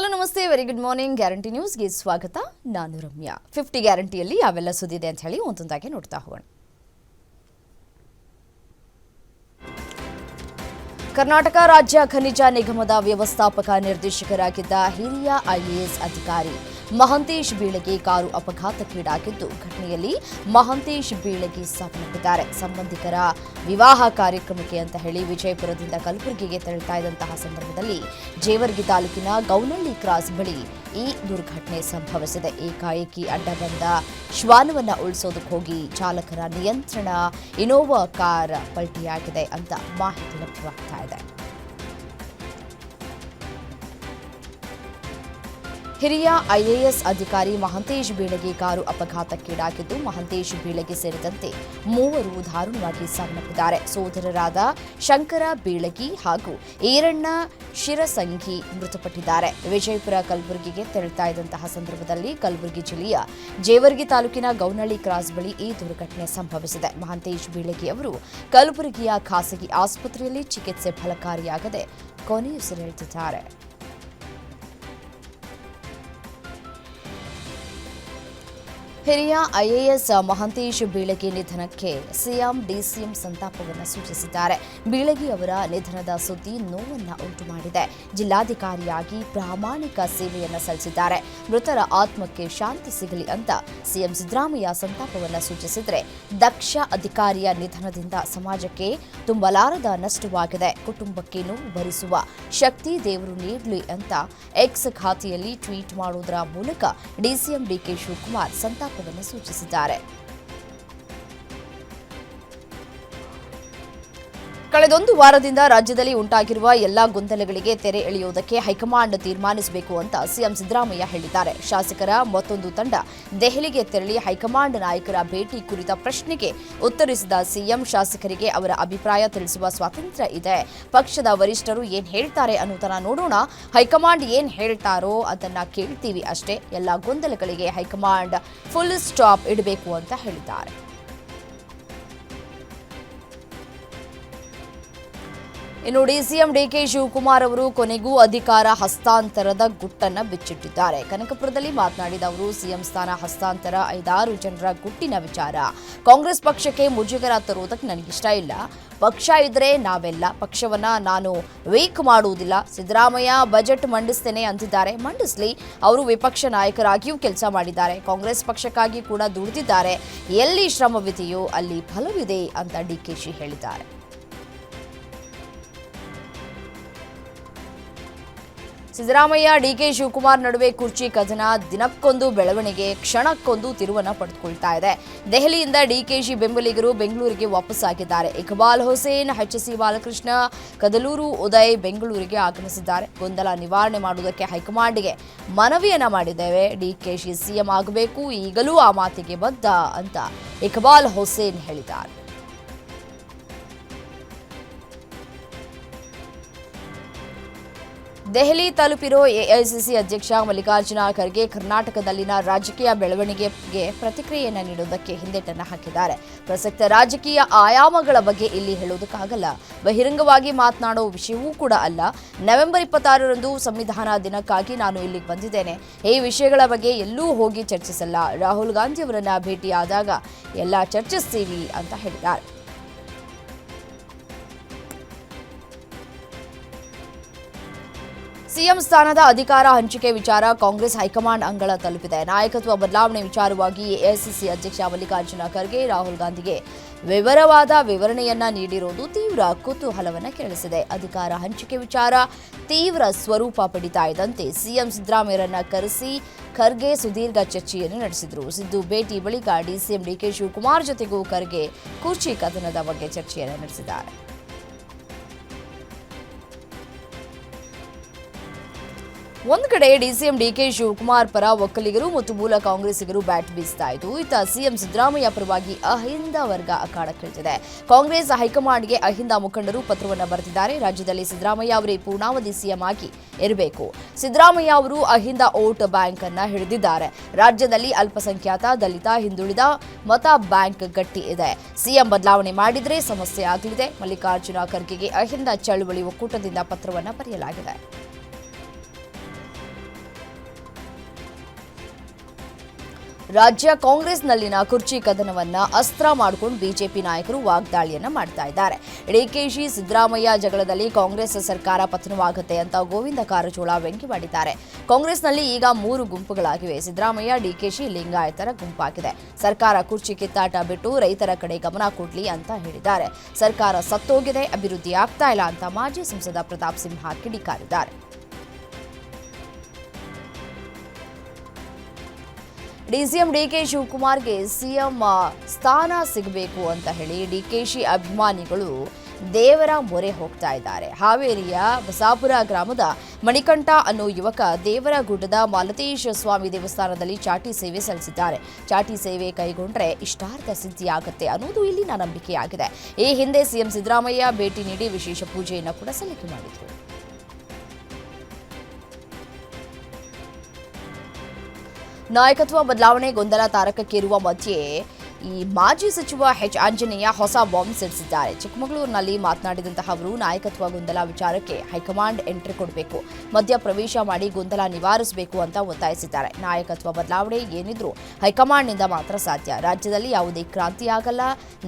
Hello, ನಮಸ್ತೆ. Very good morning guarantee ನ್ಯೂಸ್ಗೆ ಸ್ವಾಗತ. ನಾನು ರಮ್ಯಾ. ಫಿಫ್ಟಿ ಗ್ಯಾರಂಟಿಯಲ್ಲಿ ಯಾವೆಲ್ಲ ಸುದ್ದಿದೆ ಅಂತ ಹೇಳಿ ಒಂದೊಂದಾಗಿ ನೋಡ್ತಾ ಹೋಗೋಣ. ಕರ್ನಾಟಕ ರಾಜ್ಯ ಖನಿಜ ನಿಗಮದ ವ್ಯವಸ್ಥಾಪಕ ನಿರ್ದೇಶಕರಾಗಿದ್ದ ಹಿರಿಯ ಐಎಎಸ್ ಅಧಿಕಾರಿ ಮಹಂತೇಶ್ ಬೀಳಗಿ ಕಾರು ಅಪಘಾತಕ್ಕೀಡಾಗಿದ್ದು ಘಟನೆಯಲ್ಲಿ ಮಹಂತೇಶ್ ಬೀಳಗಿ ಸಾವನ್ನಪ್ಪಿದ್ದಾರೆ. ಸಂಬಂಧಿಕರ ವಿವಾಹ ಕಾರ್ಯಕ್ರಮಕ್ಕೆ ಅಂತ ಹೇಳಿ ವಿಜಯಪುರದಿಂದ ಕಲಬುರಗಿಗೆ ತೆರಳುತ್ತಾ ಇದ್ದಂತಹ ಸಂದರ್ಭದಲ್ಲಿ ಜೇವರ್ಗಿ ತಾಲೂಕಿನ ಗೌನಳ್ಳಿ ಕ್ರಾಸ್ ಬಳಿ ಈ ದುರ್ಘಟನೆ ಸಂಭವಿಸಿದೆ. ಏಕಾಏಕಿ ಅಡ್ಡ ಬಂದ ಶ್ವಾನವನ್ನ ಉಳಿಸೋದಕ್ಕೆ ಹೋಗಿ ಚಾಲಕರ ನಿಯಂತ್ರಣ ಇನೋವಾ ಕಾರ್ ಪಲ್ಟಿಯಾಗಿದೆ ಅಂತ ಮಾಹಿತಿ ಲಭ್ಯವಾಗ್ತಾ ಇದೆ. ಹಿರಿಯ ಐಎಎಸ್ ಅಧಿಕಾರಿ ಮಹಂತೇಶ್ ಬೀಳಗಿ ಕಾರು ಅಪಘಾತಕ್ಕೀಡಾಗಿದ್ದು, ಮಹಂತೇಶ್ ಬೀಳಗಿ ಸೇರಿದಂತೆ ಮೂವರು ದಾರುಣವಾಗಿ ಸಾವನ್ನಪ್ಪಿದ್ದಾರೆ. ಸೋದರರಾದ ಶಂಕರ ಬೀಳಗಿ ಹಾಗೂ ಈರಣ್ಣ ಶಿರಸಂಘಿ ಮೃತಪಟ್ಟಿದ್ದಾರೆ. ವಿಜಯಪುರ ಕಲಬುರಗಿಗೆ ತೆರಳುತ್ತಾ ಇದ್ದಂತಹ ಸಂದರ್ಭದಲ್ಲಿ ಕಲಬುರಗಿ ಜಿಲ್ಲೆಯ ಜೇವರ್ಗಿ ತಾಲೂಕಿನ ಗೌನಳ್ಳಿ ಕ್ರಾಸ್ ಬಳಿ ಈ ದುರ್ಘಟನೆ ಸಂಭವಿಸಿದೆ. ಮಹಂತೇಶ್ ಬೀಳಗಿ ಅವರು ಕಲಬುರಗಿಯ ಖಾಸಗಿ ಆಸ್ಪತ್ರೆಯಲ್ಲಿ ಚಿಕಿತ್ಸೆ ಫಲಕಾರಿಯಾಗದೆ ಕೊನೆಯುಸಿರೆಳೆದಿದ್ದಾರೆ. ಹಿರಿಯ ಐಎಎಸ್ ಮಹಂತೇಶ್ ಬೀಳಗಿ ನಿಧನಕ್ಕೆ ಸಿಎಂ, ಡಿಸಿಎಂ ಸಂತಾಪವನ್ನು ಸೂಚಿಸಿದ್ದಾರೆ. ಬೀಳಗಿ ಅವರ ನಿಧನದ ಸುದ್ದಿ ನೋವನ್ನು ಉಂಟು ಮಾಡಿದೆ. ಜಿಲ್ಲಾಧಿಕಾರಿಯಾಗಿ ಪ್ರಾಮಾಣಿಕ ಸೇವೆಯನ್ನು ಸಲ್ಲಿಸಿದ್ದಾರೆ. ಮೃತರ ಆತ್ಮಕ್ಕೆ ಶಾಂತಿ ಸಿಗಲಿ ಅಂತ ಸಿಎಂ ಸಿದ್ದರಾಮಯ್ಯ ಸಂತಾಪವನ್ನು ಸೂಚಿಸಿದರೆ ದಕ್ಷ ಅಧಿಕಾರಿಯ ನಿಧನದಿಂದ ಸಮಾಜಕ್ಕೆ ತುಂಬಲಾರದ ನಷ್ಟವಾಗಿದೆ. ಕುಟುಂಬಕ್ಕೆ ನೋವು ಭರಿಸುವ ಶಕ್ತಿ ದೇವರು ನೀಡಲಿ ಅಂತ ಎಕ್ಸ್ ಖಾತೆಯಲ್ಲಿ ಟ್ವೀಟ್ ಮಾಡುವುದರ ಮೂಲಕ ಡಿಸಿಎಂ ಡಿಕೆ ಶಿವಕುಮಾರ್ ಸಂತಾಪವನ್ನು ಸೂಚಿಸಿದ್ದಾರೆ ಕಳೆದೊಂದು ವಾರದಿಂದ ರಾಜ್ಯದಲ್ಲಿ ಉಂಟಾಗಿರುವ ಎಲ್ಲಾ ಗೊಂದಲಗಳಿಗೆ ತೆರೆ ಎಳೆಯುವುದಕ್ಕೆ ಹೈಕಮಾಂಡ್ ತೀರ್ಮಾನಿಸಬೇಕು ಅಂತ ಸಿಎಂ ಸಿದ್ದರಾಮಯ್ಯ ಹೇಳಿದ್ದಾರೆ. ಶಾಸಕರ ಮತ್ತೊಂದು ತಂಡ ದೆಹಲಿಗೆ ತೆರಳಿ ಹೈಕಮಾಂಡ್ ನಾಯಕರ ಭೇಟಿ ಕುರಿತ ಪ್ರಶ್ನೆಗೆ ಉತ್ತರಿಸಿದ ಸಿಎಂ ಶಾಸಕರಿಗೆ ಅವರ ಅಭಿಪ್ರಾಯ ತಿಳಿಸುವ ಸ್ವಾತಂತ್ರ್ಯ ಇದೆ. ಪಕ್ಷದ ವರಿಷ್ಠರು ಏನ್ ಹೇಳ್ತಾರೆ ಅನ್ನೋದನ್ನ ನೋಡೋಣ. ಹೈಕಮಾಂಡ್ ಏನ್ ಹೇಳ್ತಾರೋ ಅದನ್ನ ಕೇಳ್ತೀವಿ ಅಷ್ಟೇ. ಎಲ್ಲ ಗೊಂದಲಗಳಿಗೆ ಹೈಕಮಾಂಡ್ ಫುಲ್ ಸ್ಟಾಪ್ ಇಡಬೇಕು ಅಂತ ಹೇಳಿದ್ದಾರೆ. ಇನ್ನು ಡಿಸಿಎಂ ಡಿಕೆ ಶಿವಕುಮಾರ್ ಅವರು ಕೊನೆಗೂ ಅಧಿಕಾರ ಹಸ್ತಾಂತರದ ಗುಟ್ಟನ್ನ ಬಿಚ್ಚಿಟ್ಟಿದ್ದಾರೆ. ಕನಕಪುರದಲ್ಲಿ ಮಾತನಾಡಿದ ಅವರು, ಸಿಎಂ ಸ್ಥಾನ ಹಸ್ತಾಂತರ ಐದಾರು ಜನರ ಗುಟ್ಟಿನ ವಿಚಾರ. ಕಾಂಗ್ರೆಸ್ ಪಕ್ಷಕ್ಕೆ ಮುಜುಗರ ತರುವುದಕ್ಕೆ ನನಗಿಷ್ಟ ಇಲ್ಲ. ಪಕ್ಷ ಇದ್ರೆ ನಾವೆಲ್ಲ ಪಕ್ಷವನ್ನ ನಾನು ವೀಕ್ ಮಾಡುವುದಿಲ್ಲ. ಸಿದ್ದರಾಮಯ್ಯ ಬಜೆಟ್ ಮಂಡಿಸ್ತೇನೆ ಅಂತಿದ್ದಾರೆ. ಮಂಡಿಸ್ಲಿ ಅವರು ವಿಪಕ್ಷ ನಾಯಕರಾಗಿಯೂ ಕೆಲಸ ಮಾಡಿದ್ದಾರೆ. ಕಾಂಗ್ರೆಸ್ ಪಕ್ಷಕ್ಕಾಗಿ ಕೂಡ ದುಡಿದಿದ್ದಾರೆ. ಎಲ್ಲಿ ಶ್ರಮವಿದೆಯೋ ಅಲ್ಲಿ ಫಲವಿದೆ ಅಂತ ಡಿಕೆಶಿ ಹೇಳಿದ್ದಾರೆ. ಸಿದ್ದರಾಮಯ್ಯ ಡಿಕೆ ಶಿವಕುಮಾರ್ ನಡುವೆ ಕುರ್ಚಿ ಕದನ ದಿನಕ್ಕೊಂದು ಬೆಳವಣಿಗೆ, ಕ್ಷಣಕ್ಕೊಂದು ತಿರುವನ್ನ ಪಡೆದುಕೊಳ್ತಾ ಇದೆ. ದೆಹಲಿಯಿಂದ ಡಿಕೆಶಿ ಬೆಂಬಲಿಗರು ಬೆಂಗಳೂರಿಗೆ ವಾಪಸ್ಸಾಗಿದ್ದಾರೆ ಇಕ್ಬಾಲ್ ಹುಸೇನ್ ಸಿ ಬಾಲಕೃಷ್ಣ, ಕದಲೂರು ಉದಯ್ ಬೆಂಗಳೂರಿಗೆ ಆಗಮಿಸಿದ್ದಾರೆ. ಗೊಂದಲ ನಿವಾರಣೆ ಮಾಡುವುದಕ್ಕೆ ಹೈಕಮಾಂಡ್ಗೆ ಮನವಿಯನ್ನ ಮಾಡಿದ್ದೇವೆ. ಡಿಕೆಶಿ ಸಿಎಂ ಆಗಬೇಕು, ಈಗಲೂ ಆ ಮಾತಿಗೆ ಬದ್ಧ ಅಂತ ಇಕ್ಬಾಲ್ ಹುಸೇನ್ ಹೇಳಿದ್ದಾರೆ. ದೆಹಲಿ ತಲುಪಿರೋ ಎಐಸಿಸಿ ಅಧ್ಯಕ್ಷ ಮಲ್ಲಿಕಾರ್ಜುನ ಖರ್ಗೆ ಕರ್ನಾಟಕದಲ್ಲಿನ ರಾಜಕೀಯ ಬೆಳವಣಿಗೆಗೆ ಪ್ರತಿಕ್ರಿಯೆಯನ್ನು ನೀಡುವುದಕ್ಕೆ ಹಿಂದೇಟನ್ನು ಹಾಕಿದ್ದಾರೆ. ಪ್ರಸಕ್ತ ರಾಜಕೀಯ ಆಯಾಮಗಳ ಬಗ್ಗೆ ಇಲ್ಲಿ ಹೇಳುವುದಕ್ಕಾಗಲ್ಲ. ಬಹಿರಂಗವಾಗಿ ಮಾತನಾಡೋ ವಿಷಯವೂ ಕೂಡ ಅಲ್ಲ. ನವೆಂಬರ್ ಇಪ್ಪತ್ತಾರರಂದು ಸಂವಿಧಾನ ದಿನಕ್ಕಾಗಿ ನಾನು ಇಲ್ಲಿಗೆ ಬಂದಿದ್ದೇನೆ. ಈ ವಿಷಯಗಳ ಬಗ್ಗೆ ಎಲ್ಲೂ ಹೋಗಿ ಚರ್ಚಿಸಲ್ಲ. ರಾಹುಲ್ ಗಾಂಧಿ ಅವರನ್ನ ಭೇಟಿಯಾದಾಗ ಎಲ್ಲ ಚರ್ಚಿಸ್ತೀವಿ ಅಂತ ಹೇಳಿದ್ದಾರೆ. ಸಿಎಂ ಸ್ಥಾನದ ಅಧಿಕಾರ ಹಂಚಿಕೆ ವಿಚಾರ ಕಾಂಗ್ರೆಸ್ ಹೈಕಮಾಂಡ್ ಅಂಗಳ ತಲುಪಿದೆ. ನಾಯಕತ್ವ ಬದಲಾವಣೆ ವಿಚಾರವಾಗಿ ಎಐಸಿಸಿ ಅಧ್ಯಕ್ಷ ಮಲ್ಲಿಕಾರ್ಜುನ ಖರ್ಗೆ ರಾಹುಲ್ ಗಾಂಧಿಗೆ ವಿವರವಾದ ವಿವರಣೆಯನ್ನ ನೀಡಿರುವುದು ತೀವ್ರ ಕುತೂಹಲವನ್ನ ಕೆರಳಿಸಿದೆ. ಅಧಿಕಾರ ಹಂಚಿಕೆ ವಿಚಾರ ತೀವ್ರ ಸ್ವರೂಪ ಪಡಿತಾ ಇದ್ದಂತೆ ಸಿಎಂ ಸಿದ್ದರಾಮಯ್ಯರನ್ನ ಕರೆಸಿ ಖರ್ಗೆ ಸುದೀರ್ಘ ಚರ್ಚೆಯನ್ನು ನಡೆಸಿದರು. ಸಿದ್ದು ಭೇಟಿ ಬಳಿಕ ಡಿಸಿಎಂ ಡಿಕೆ ಶಿವಕುಮಾರ್ ಜೊತೆಗೂ ಖರ್ಗೆ ಕುರ್ಚಿ ಕದನದ ಬಗ್ಗೆ ಚರ್ಚೆಯನ್ನು ನಡೆಸಿದ್ದಾರೆ. ಒಂದು ಕಡೆ ಡಿಸಿಎಂ ಡಿಕೆ ಶಿವಕುಮಾರ್ ಪರ ಒಕ್ಕಲಿಗರು ಮತ್ತು ಮೂಲ ಕಾಂಗ್ರೆಸ್ಸಿಗರು ಬ್ಯಾಟ್ ಬೀಸ್ತಾ ಇದ್ದು ಇತ್ತ ಸಿಎಂ ಸಿದ್ದರಾಮಯ್ಯ ಪರವಾಗಿ ಅಹಿಂದ ವರ್ಗ ಅಖಾಡಕ್ಕಿಳಿದಿದೆ ಕಾಂಗ್ರೆಸ್ ಹೈಕಮಾಂಡ್ಗೆ ಅಹಿಂದ ಮುಖಂಡರು ಪತ್ರವನ್ನು ಬರೆದಿದ್ದಾರೆ. ರಾಜ್ಯದಲ್ಲಿ ಸಿದ್ದರಾಮಯ್ಯ ಅವರೇ ಪೂರ್ಣಾವಧಿ ಸಿಎಂ ಆಗಿ ಇರಬೇಕು. ಸಿದ್ದರಾಮಯ್ಯ ಅವರು ಅಹಿಂದ ಓಟ್ ಬ್ಯಾಂಕ್ ಅನ್ನ ಹಿಡಿದಿದ್ದಾರೆ. ರಾಜ್ಯದಲ್ಲಿ ಅಲ್ಪಸಂಖ್ಯಾತ, ದಲಿತ, ಹಿಂದುಳಿದ ಮತ ಬ್ಯಾಂಕ್ ಗಟ್ಟಿ ಇದೆ. ಸಿಎಂ ಬದಲಾವಣೆ ಮಾಡಿದ್ರೆ ಸಮಸ್ಯೆ ಆಗಲಿದೆ. ಮಲ್ಲಿಕಾರ್ಜುನ ಖರ್ಗೆಗೆ ಅಹಿಂದ ಚಳುವಳಿ ಒಕ್ಕೂಟದಿಂದ ಪತ್ರವನ್ನು ಬರೆಯಲಾಗಿದೆ. ರಾಜ್ಯ ಕಾಂಗ್ರೆಸ್ನಲ್ಲಿನ ಕುರ್ಚಿ ಕದನವನ್ನ ಅಸ್ತ್ರ ಮಾಡಿಕೊಂಡು ಬಿಜೆಪಿ ನಾಯಕರು ವಾಗ್ದಾಳಿಯನ್ನ ಮಾಡ್ತಾ ಇದ್ದಾರೆ. ಡಿಕೆಶಿ ಸಿದ್ದರಾಮಯ್ಯ ಜಗಳದಲ್ಲಿ ಕಾಂಗ್ರೆಸ್ ಸರ್ಕಾರ ಪತನವಾಗುತ್ತೆ ಅಂತ ಗೋವಿಂದ ಕಾರಜೋಳ ವ್ಯಂಗ್ಯವಾಡಿದ್ದಾರೆ ಕಾಂಗ್ರೆಸ್ನಲ್ಲಿ ಈಗ ಮೂರು ಗುಂಪುಗಳಾಗಿವೆ. ಸಿದ್ದರಾಮಯ್ಯ, ಡಿಕೆಶಿ ಲಿಂಗಾಯತರ ಗುಂಪಾಗಿದೆ. ಸರ್ಕಾರ ಕುರ್ಚಿ ಕಿತ್ತಾಟ ಬಿಟ್ಟು ರೈತರ ಕಡೆ ಗಮನ ಕೊಡ್ಲಿ ಅಂತ ಹೇಳಿದ್ದಾರೆ. ಸರ್ಕಾರ ಸತ್ತೋಗಿದೆ, ಅಭಿವೃದ್ಧಿ ಆಗ್ತಾ ಇಲ್ಲ ಅಂತ ಮಾಜಿ ಸಂಸದ ಪ್ರತಾಪ್ ಸಿಂಹ ಕಿಡಿಕಾರಿದ್ದಾರೆ. ಡಿಸಿಎಂ ಡಿಕೆ ಶಿವಕುಮಾರ್ಗೆ ಸಿಎಂ ಸ್ಥಾನ ಸಿಗಬೇಕು ಅಂತ ಹೇಳಿ ಡಿಕೆಶಿ ಅಭಿಮಾನಿಗಳು ದೇವರ ಮೊರೆ ಹೋಗ್ತಾ ಇದ್ದಾರೆ. ಹಾವೇರಿಯ ಬಸಾಪುರ ಗ್ರಾಮದ ಮಣಿಕಂಠ ಅನ್ನೋ ಯುವಕ ದೇವರ ಗುಡ್ಡದ ಮಾಲತೇಶ ಸ್ವಾಮಿ ದೇವಸ್ಥಾನದಲ್ಲಿ ಚಾಟಿ ಸೇವೆ ಸಲ್ಲಿಸಿದ್ದಾರೆ. ಚಾಟಿ ಸೇವೆ ಕೈಗೊಂಡ್ರೆ ಇಷ್ಟಾರ್ಥ ಸಿದ್ಧಿಯಾಗುತ್ತೆ ಅನ್ನೋದು ಇಲ್ಲಿನ ನಂಬಿಕೆಯಾಗಿದೆ. ಈ ಹಿಂದೆ ಸಿಎಂ ಸಿದ್ದರಾಮಯ್ಯ ಭೇಟಿ ನೀಡಿ ವಿಶೇಷ ಪೂಜೆಯನ್ನು ಕೂಡ ಸಲ್ಲಿಕೆ ಮಾಡಿದರು. ನಾಯಕತ್ವ ಬದಲಾವಣೆ ಗೊಂದಲ ತಾರಕಕ್ಕೇರುವ ಮಧ್ಯೆ ಈ ಮಾಜಿ ಸಚಿವ ಎಚ್ ಆಂಜನೇಯ ಹೊಸ ಬಾಂಬ್ ಸಿಡಿಸಿದ್ದಾರೆ. ಚಿಕ್ಕಮಗಳೂರಿನಲ್ಲಿ ಮಾತನಾಡಿದಂತಹ ಅವರು, ನಾಯಕತ್ವ ಗೊಂದಲ ವಿಚಾರಕ್ಕೆ ಹೈಕಮಾಂಡ್ ಎಂಟ್ರಿ ಕೊಡಬೇಕು, ಮಧ್ಯ ಪ್ರವೇಶ ಮಾಡಿ ಗೊಂದಲ ನಿವಾರಿಸಬೇಕು ಅಂತ ಒತ್ತಾಯಿಸಿದ್ದಾರೆ. ನಾಯಕತ್ವ ಬದಲಾವಣೆ ಏನಿದ್ರೂ ಹೈಕಮಾಂಡ್ನಿಂದ ಮಾತ್ರ ಸಾಧ್ಯ. ರಾಜ್ಯದಲ್ಲಿ ಯಾವುದೇ ಕ್ರಾಂತಿ ಆಗಲ್ಲ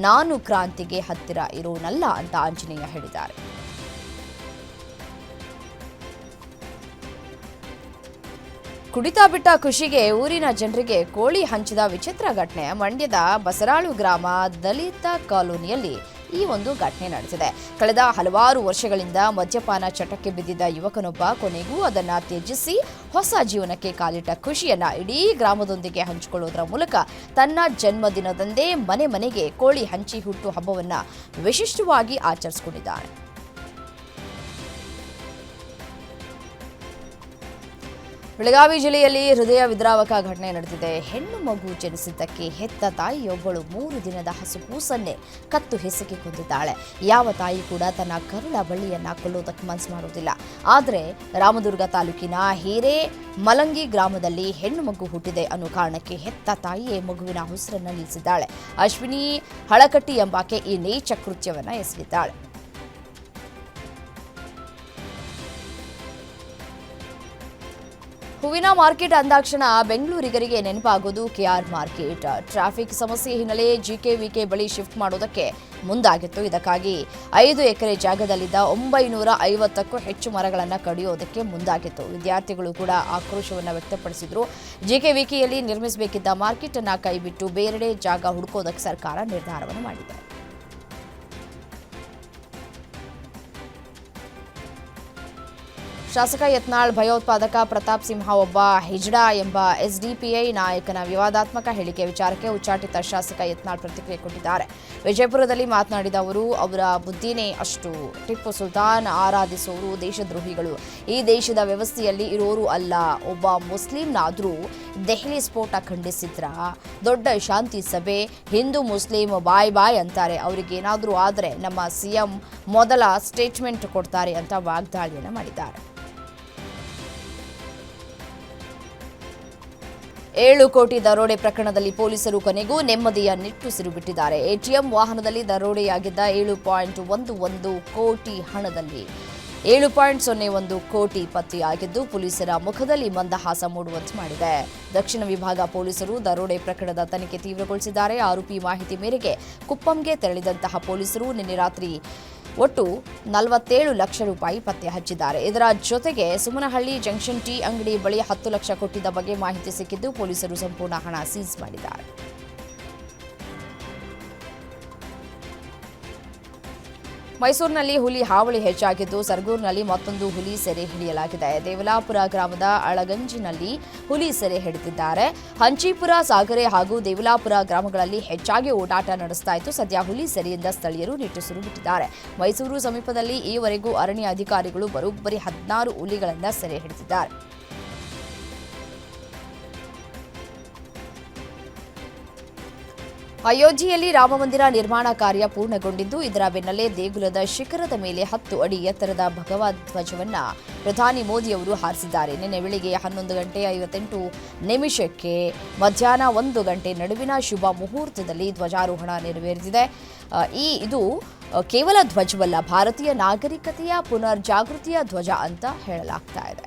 ನಾನು ಕ್ರಾಂತಿಗೆ ಹತ್ತಿರ ಇರೋನಲ್ಲ ಅಂತ ಆಂಜನೇಯ ಹೇಳಿದ್ದಾರೆ. ಕುಡಿತಾ ಬಿಟ್ಟ ಖುಷಿಗೆ ಊರಿನ ಜನರಿಗೆ ಕೋಳಿ ಹಂಚಿದ ವಿಚಿತ್ರ ಘಟನೆ. ಮಂಡ್ಯದ ಬಸರಾಳು ಗ್ರಾಮ ದಲಿತ ಕಾಲೋನಿಯಲ್ಲಿ ಈ ಒಂದು ಘಟನೆ ನಡೆಸಿದೆ ಕಳೆದ ಹಲವಾರು ವರ್ಷಗಳಿಂದ ಮದ್ಯಪಾನ ಚಟಕ್ಕೆ ಬಿದ್ದಿದ್ದ ಯುವಕನೊಬ್ಬ ಕೊನೆಗೂ ಅದನ್ನು ತ್ಯಜಿಸಿ ಹೊಸ ಜೀವನಕ್ಕೆ ಕಾಲಿಟ್ಟ ಖುಷಿಯನ್ನ ಇಡೀ ಗ್ರಾಮದೊಂದಿಗೆ ಹಂಚಿಕೊಳ್ಳುವುದರ ಮೂಲಕ ತನ್ನ ಜನ್ಮದಿನದಂದೇ ಮನೆ ಮನೆಗೆ ಕೋಳಿ ಹಂಚಿ ಹುಟ್ಟು ಹಬ್ಬವನ್ನು ವಿಶಿಷ್ಟವಾಗಿ ಆಚರಿಸಿಕೊಂಡಿದ್ದಾನೆ ಬೆಳಗಾವಿ ಜಿಲ್ಲೆಯಲ್ಲಿ ಹೃದಯ ವಿದ್ರಾವಕ ಘಟನೆ ನಡೆದಿದೆ. ಹೆಣ್ಣು ಮಗು ಜನಿಸಿದ್ದಕ್ಕೆ ಹೆತ್ತ ತಾಯಿಯೊಬ್ಬಳು ಮೂರು ದಿನದ ಹಸು ಕೂಸನ್ನೇ ಕತ್ತು ಹೆಸಕಿ ಕೊಂದಿದ್ದಾಳೆ. ಯಾವ ತಾಯಿ ಕೂಡ ತನ್ನ ಕರುಳ ಬಳ್ಳಿಯನ್ನ ಕೊಲ್ಲೋದಕ್ಕೆ ಮನಸ್ಸು ಮಾಡೋದಿಲ್ಲ ಆದರೆ ರಾಮದುರ್ಗ ತಾಲೂಕಿನ ಹಿರೇ ಮಲಂಗಿ ಗ್ರಾಮದಲ್ಲಿ ಹೆಣ್ಣು ಮಗು ಹುಟ್ಟಿದೆ ಅನ್ನೋ ಕಾರಣಕ್ಕೆ ಹೆತ್ತ ತಾಯಿಯೇ ಮಗುವಿನ ಉಸಿರನ್ನ ನಿಲ್ಲಿಸಿದ್ದಾಳೆ. ಅಶ್ವಿನಿ ಹಳಕಟ್ಟಿ ಎಂಬಾಕೆ ಈ ನೀಚ ಕೃತ್ಯವನ್ನು ಎಸಗಿದ್ದಾಳೆ. ಹೂವಿನ ಮಾರ್ಕೆಟ್ ಅಂದಾಕ್ಷಣ ಬೆಂಗಳೂರಿಗರಿಗೆ ನೆನಪಾಗೋದು ಕೆಆರ್ ಮಾರ್ಕೆಟ್. ಟ್ರಾಫಿಕ್ ಸಮಸ್ಯೆ ಹಿನ್ನೆಲೆ ಜಿಕೆವಿಕೆ ಬಳಿ ಶಿಫ್ಟ್ ಮಾಡೋದಕ್ಕೆ ಮುಂದಾಗಿತ್ತು. ಇದಕ್ಕಾಗಿ ಐದು ಎಕರೆ ಜಾಗದಲ್ಲಿದ್ದ ಒಂಬೈನೂರ ಐವತ್ತಕ್ಕೂ ಹೆಚ್ಚು ಮರಗಳನ್ನು ಕಡಿಯೋದಕ್ಕೆ ಮುಂದಾಗಿತ್ತು. ವಿದ್ಯಾರ್ಥಿಗಳು ಕೂಡ ಆಕ್ರೋಶವನ್ನು ವ್ಯಕ್ತಪಡಿಸಿದ್ರು. ಜಿಕೆವಿಕೆಯಲ್ಲಿ ನಿರ್ಮಿಸಬೇಕಿದ್ದ ಮಾರ್ಕೆಟ್ ಅನ್ನು ಕೈಬಿಟ್ಟು ಬೇರೆಡೆ ಜಾಗ ಹುಡುಕೋದಕ್ಕೆ ಸರ್ಕಾರ ನಿರ್ಧಾರವನ್ನು ಮಾಡಿದೆ. ಶಾಸಕ ಯತ್ನಾಳ್, ಭಯೋತ್ಪಾದಕ ಪ್ರತಾಪ್ ಸಿಂಹ ಒಬ್ಬ ಹಿಜ್ಡಾ ಎಂಬ ಎಸ್ಡಿಪಿಐ ನಾಯಕನ ವಿವಾದಾತ್ಮಕ ಹೇಳಿಕೆ ವಿಚಾರಕ್ಕೆ ಉಚ್ಚಾಟಿತ ಶಾಸಕ ಯತ್ನಾಳ್ ಪ್ರತಿಕ್ರಿಯೆ ಕೊಟ್ಟಿದ್ದಾರೆ. ವಿಜಯಪುರದಲ್ಲಿ ಮಾತನಾಡಿದ ಅವರು, ಅವರ ಬುದ್ಧಿನೇ ಅಷ್ಟು. ಟಿಪ್ಪು ಸುಲ್ತಾನ್ ಆರಾಧಿಸುವವರು ದೇಶದ್ರೋಹಿಗಳು. ಈ ದೇಶದ ವ್ಯವಸ್ಥೆಯಲ್ಲಿ ಇರೋರು ಅಲ್ಲ. ಒಬ್ಬ ಮುಸ್ಲಿಂನಾದರೂ ದೆಹಲಿ ಸ್ಫೋಟ ಖಂಡಿಸಿದ್ರ? ದೊಡ್ಡ ಶಾಂತಿ ಸಭೆ. ಹಿಂದೂ ಮುಸ್ಲಿಂ ಬಾಯ್ ಬಾಯ್ ಅಂತಾರೆ. ಅವರಿಗೇನಾದರೂ ಆದರೆ ನಮ್ಮ ಸಿಎಂ ಮೊದಲ ಸ್ಟೇಟ್ಮೆಂಟ್ ಕೊಡ್ತಾರೆ ಅಂತ ವಾಗ್ದಾಳಿಯನ್ನು ಮಾಡಿದ್ದಾರೆ. ಏಳು ಕೋಟಿ ದರೋಡೆ ಪ್ರಕರಣದಲ್ಲಿ ಪೊಲೀಸರು ಕೊನೆಗೂ ನೆಮ್ಮದಿಯ ನಿಟ್ಟುಸಿರು ಬಿಟ್ಟಿದ್ದಾರೆ. ಎಟಿಎಂ ವಾಹನದಲ್ಲಿ ದರೋಡೆಯಾಗಿದ್ದ ಏಳು ಪಾಯಿಂಟ್ ಒಂದು ಒಂದು ಕೋಟಿ ಹಣದಲ್ಲಿ ಏಳು ಪಾಯಿಂಟ್ ಸೊನ್ನೆ ಒಂದು ಕೋಟಿ ಪತ್ತೆಯಾಗಿದ್ದು ಪೊಲೀಸರ ಮುಖದಲ್ಲಿ ಮಂದಹಾಸ ಮೂಡುವಂತೆ ಮಾಡಿದೆ. ದಕ್ಷಿಣ ವಿಭಾಗ ಪೊಲೀಸರು ದರೋಡೆ ಪ್ರಕರಣದ ತನಿಖೆ ತೀವ್ರಗೊಳಿಸಿದ್ದಾರೆ. ಆರೋಪಿ ಮಾಹಿತಿ ಮೇರೆಗೆ ಕುಪ್ಪಂಗೆ ತೆರಳಿದಂತಹ ಪೊಲೀಸರು ನಿನ್ನೆ ರಾತ್ರಿ ಒಟ್ಟು ನಲವತ್ತೇಳು ಲಕ್ಷ ರೂಪಾಯಿ ಪತ್ತೆ ಹಚ್ಚಿದ್ದಾರೆ. ಇದರ ಜೊತೆಗೆ ಸುಮನಹಳ್ಳಿ ಜಂಕ್ಷನ್ ಟೀ ಅಂಗಡಿ ಬಳಿ ಹತ್ತು ಲಕ್ಷ ಕೊಟ್ಟಿದ್ದ ಬಗ್ಗೆ ಮಾಹಿತಿ ಸಿಕ್ಕಿದ್ದು ಪೊಲೀಸರು ಸಂಪೂರ್ಣ ಹಣ ಸೀಸ್ ಮಾಡಿದ್ದಾರೆ. ಮೈಸೂರಿನಲ್ಲಿ ಹುಲಿ ಹಾವಳಿ ಹೆಚ್ಚಾಗಿದ್ದು ಸರ್ಗೂರಿನಲ್ಲಿ ಮತ್ತೊಂದು ಹುಲಿ ಸೆರೆ ಹಿಡಿಯಲಾಗಿದೆ. ದೇವಲಾಪುರ ಗ್ರಾಮದ ಅಳಗಂಜಿನಲ್ಲಿ ಹುಲಿ ಸೆರೆ ಹಿಡಿದಿದ್ದಾರೆ. ಹಂಚೀಪುರ, ಸಾಗರೆ ಹಾಗೂ ದೇವಲಾಪುರ ಗ್ರಾಮಗಳಲ್ಲಿ ಹೆಚ್ಚಾಗಿ ಓಡಾಟ ನಡೆಸ್ತಾ ಇತ್ತು. ಸದ್ಯ ಹುಲಿ ಸೆರೆಯಿಂದ ಸ್ಥಳೀಯರು ನಿಟ್ಟುಸಿರು ಬಿಟ್ಟಿದ್ದಾರೆ. ಮೈಸೂರು ಸಮೀಪದಲ್ಲಿ ಈವರೆಗೂ ಅರಣ್ಯ ಅಧಿಕಾರಿಗಳು ಬರೋಬ್ಬರಿ ಹದಿನಾರು ಹುಲಿಗಳನ್ನು ಸೆರೆ ಹಿಡಿದಿದ್ದಾರೆ. ಅಯೋಧ್ಯೆಯಲ್ಲಿ ರಾಮಮಂದಿರ ನಿರ್ಮಾಣ ಕಾರ್ಯ ಪೂರ್ಣಗೊಂಡಿದ್ದು, ಇದರ ಬೆನ್ನಲ್ಲೇ ದೇಗುಲದ ಶಿಖರದ ಮೇಲೆ ಹತ್ತು ಅಡಿ ಎತ್ತರದ ಭಗವದ್ ಧ್ವಜವನ್ನ ಪ್ರಧಾನಿ ಮೋದಿ ಅವರು ಹಾರಿಸಿದ್ದಾರೆ. ನಿನ್ನೆ ಬೆಳಿಗ್ಗೆ ಹನ್ನೊಂದು ಗಂಟೆ ಐವತ್ತೆಂಟು ನಿಮಿಷಕ್ಕೆ ಮಧ್ಯಾಹ್ನ ಒಂದು ಗಂಟೆ ನಡುವಿನ ಶುಭ ಮುಹೂರ್ತದಲ್ಲಿ ಧ್ವಜಾರೋಹಣ ನೆರವೇರಿಸಿದೆ ಈ ಇದು ಕೇವಲ ಧ್ವಜವಲ್ಲ, ಭಾರತೀಯ ನಾಗರಿಕತೆಯ ಪುನರ್ ಜಾಗೃತಿಯ ಧ್ವಜ ಅಂತ ಹೇಳಲಾಗ್ತಾ ಇದೆ.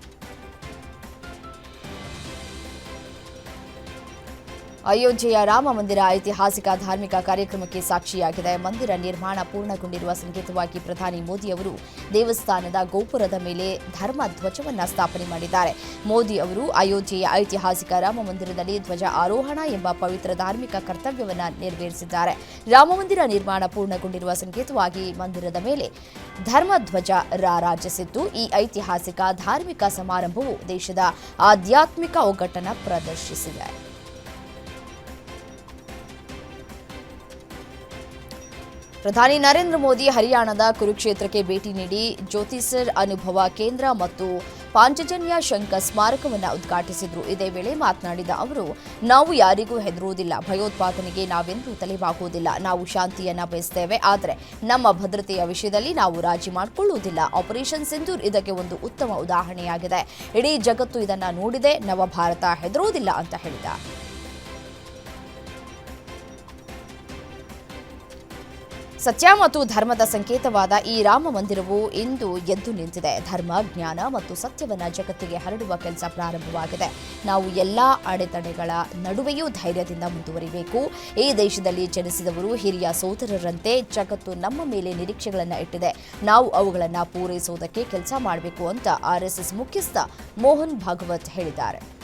ಅಯೋಧ್ಯೆಯ ರಾಮ ಮಂದಿರ ಐತಿಹಾಸಿಕ ಧಾರ್ಮಿಕ ಕಾರ್ಯಕ್ರಮಕ್ಕೆ ಸಾಕ್ಷಿಯಾಗಿದೆ. ಮಂದಿರ ನಿರ್ಮಾಣ ಪೂರ್ಣಗೊಂಡಿರುವ ಸಂಕೇತವಾಗಿ ಪ್ರಧಾನಿ ಮೋದಿ ಅವರು ದೇವಸ್ಥಾನದ ಗೋಪುರದ ಮೇಲೆ ಧರ್ಮ ಧ್ವಜವನ್ನು ಸ್ಥಾಪನೆ ಮಾಡಿದ್ದಾರೆ. ಮೋದಿ ಅವರು ಅಯೋಧ್ಯೆಯ ಐತಿಹಾಸಿಕ ರಾಮ ಮಂದಿರದಲ್ಲಿ ಧ್ವಜ ಆರೋಹಣ ಎಂಬ ಪವಿತ್ರ ಧಾರ್ಮಿಕ ಕರ್ತವ್ಯವನ್ನು ನೆರವೇರಿಸಿದ್ದಾರೆ. ರಾಮ ಮಂದಿರ ನಿರ್ಮಾಣ ಪೂರ್ಣಗೊಂಡಿರುವ ಸಂಕೇತವಾಗಿ ಮಂದಿರದ ಮೇಲೆ ಧರ್ಮ ಧ್ವಜ ರಾರಾಜಿಸಿದ್ದು, ಈ ಐತಿಹಾಸಿಕ ಧಾರ್ಮಿಕ ಸಮಾರಂಭವು ದೇಶದ ಆಧ್ಯಾತ್ಮಿಕ ಒಗ್ಗಟ್ಟನ್ನು ಪ್ರದರ್ಶಿಸಿದೆ. ಪ್ರಧಾನಿ ನರೇಂದ್ರ ಮೋದಿ ಹರಿಯಾಣದ ಕುರುಕ್ಷೇತ್ರಕ್ಕೆ ಭೇಟಿ ನೀಡಿ ಜ್ಯೋತಿಸರ್ ಅನುಭವ ಕೇಂದ್ರ ಮತ್ತು ಪಾಂಚಜನ್ಯ ಶಂಕ ಸ್ಮಾರಕವನ್ನು ಉದ್ಘಾಟಿಸಿದರು. ಇದೇ ವೇಳೆ ಮಾತನಾಡಿದ ಅವರು, ನಾವು ಯಾರಿಗೂ ಹೆದರುವುದಿಲ್ಲ. ಭಯೋತ್ಪಾದನೆಗೆ ನಾವೆಂದೂ ತಲೆಬಾಗುವುದಿಲ್ಲ. ನಾವು ಶಾಂತಿಯನ್ನು ಬಯಸ್ತೇವೆ. ಆದರೆ ನಮ್ಮ ಭದ್ರತೆಯ ವಿಷಯದಲ್ಲಿ ನಾವು ರಾಜಿ ಮಾಡಿಕೊಳ್ಳುವುದಿಲ್ಲ. ಆಪರೇಷನ್ ಸಿಂಧೂರ್ ಇದಕ್ಕೆ ಒಂದು ಉತ್ತಮ ಉದಾಹರಣೆಯಾಗಿದೆ. ಇಡೀ ಜಗತ್ತು ಇದನ್ನು ನೋಡಿದೆ. ನವಭಾರತ ಹೆದರುವುದಿಲ್ಲ ಅಂತ ಹೇಳಿದ. ಸತ್ಯ ಮತ್ತು ಧರ್ಮದ ಸಂಕೇತವಾದ ಈ ರಾಮ ಮಂದಿರವು ಇಂದು ಎದ್ದು ನಿಂತಿದೆ. ಧರ್ಮ, ಜ್ಞಾನ ಮತ್ತು ಸತ್ಯವನ್ನ ಜಗತ್ತಿಗೆ ಹರಡುವ ಕೆಲಸ ಪ್ರಾರಂಭವಾಗಿದೆ. ನಾವು ಎಲ್ಲ ಅಡೆತಡೆಗಳ ನಡುವೆಯೂ ಧೈರ್ಯದಿಂದ ಮುಂದುವರಿಬೇಕು. ಈ ದೇಶದಲ್ಲಿ ಜನಿಸಿದವರು ಹಿರಿಯ ಸೋದರರಂತೆ ಜಗತ್ತು ನಮ್ಮ ಮೇಲೆ ನಿರೀಕ್ಷೆಗಳನ್ನು ಇಟ್ಟಿದೆ. ನಾವು ಅವುಗಳನ್ನು ಪೂರೈಸುವುದಕ್ಕೆ ಕೆಲಸ ಮಾಡಬೇಕು ಅಂತ ಆರ್ಎಸ್ಎಸ್ ಮುಖ್ಯಸ್ಥ ಮೋಹನ್ ಭಾಗವತ್ ಹೇಳಿದ್ದಾರೆ.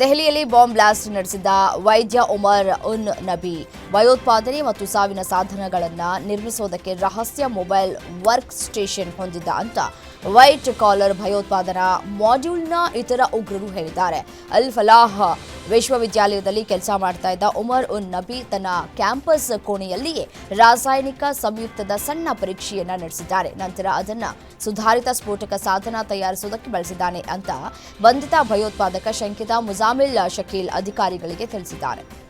ದೆಹಲಿಯಲ್ಲಿ ಬಾಂಬ್ ಬ್ಲಾಸ್ಟ್ ನಡೆಸಿದ ವೈದ್ಯ ಉಮರ್ ಉನ್ ನಬಿ. ಭಯೋತ್ಪಾದನೆ ಮತ್ತು ಸಾವಿನ ಸಾಧನಗಳನ್ನು ನಿರ್ಮಿಸುವುದಕ್ಕೆ ರಹಸ್ಯ ಮೊಬೈಲ್ ವರ್ಕ್ ಸ್ಟೇಷನ್ ಹೊಂದಿದ್ದ ಅಂತ ವೈಟ್ ಕಾಲರ್ ಭಯೋತ್ಪಾದನಾ ಮಾಡ್ಯೂಲ್ನ ಇತರ ಉಗ್ರರು ಹೇಳಿದ್ದಾರೆ. ಅಲ್ ಫಲಾಹ್ ವಿಶ್ವವಿದ್ಯಾಲಯದಲ್ಲಿ ಕೆಲಸ ಮಾಡ್ತಾ ಇದ್ದ ಉಮರ್ ಉನ್ ನಬಿ ತನ್ನ ಕ್ಯಾಂಪಸ್ ಕೋಣೆಯಲ್ಲಿಯೇ ರಾಸಾಯನಿಕ ಸಂಯುಕ್ತದ ಸಣ್ಣ ಪರೀಕ್ಷೆಯನ್ನ ನಡೆಸಿದ್ದಾರೆ. ನಂತರ ಅದನ್ನ ಸುಧಾರಿತ ಸ್ಫೋಟಕ ಸಾಧನ ತಯಾರಿಸುವುದಕ್ಕೆ ಬಳಸಿದ್ದಾನೆ ಅಂತ ಬಂಧಿತ ಭಯೋತ್ಪಾದಕ ಶಂಕಿತ ಮುಜಾಮಿಲ್ ಶಕೀಲ್ ಅಧಿಕಾರಿಗಳಿಗೆ ತಿಳಿಸಿದ್ದಾರೆ.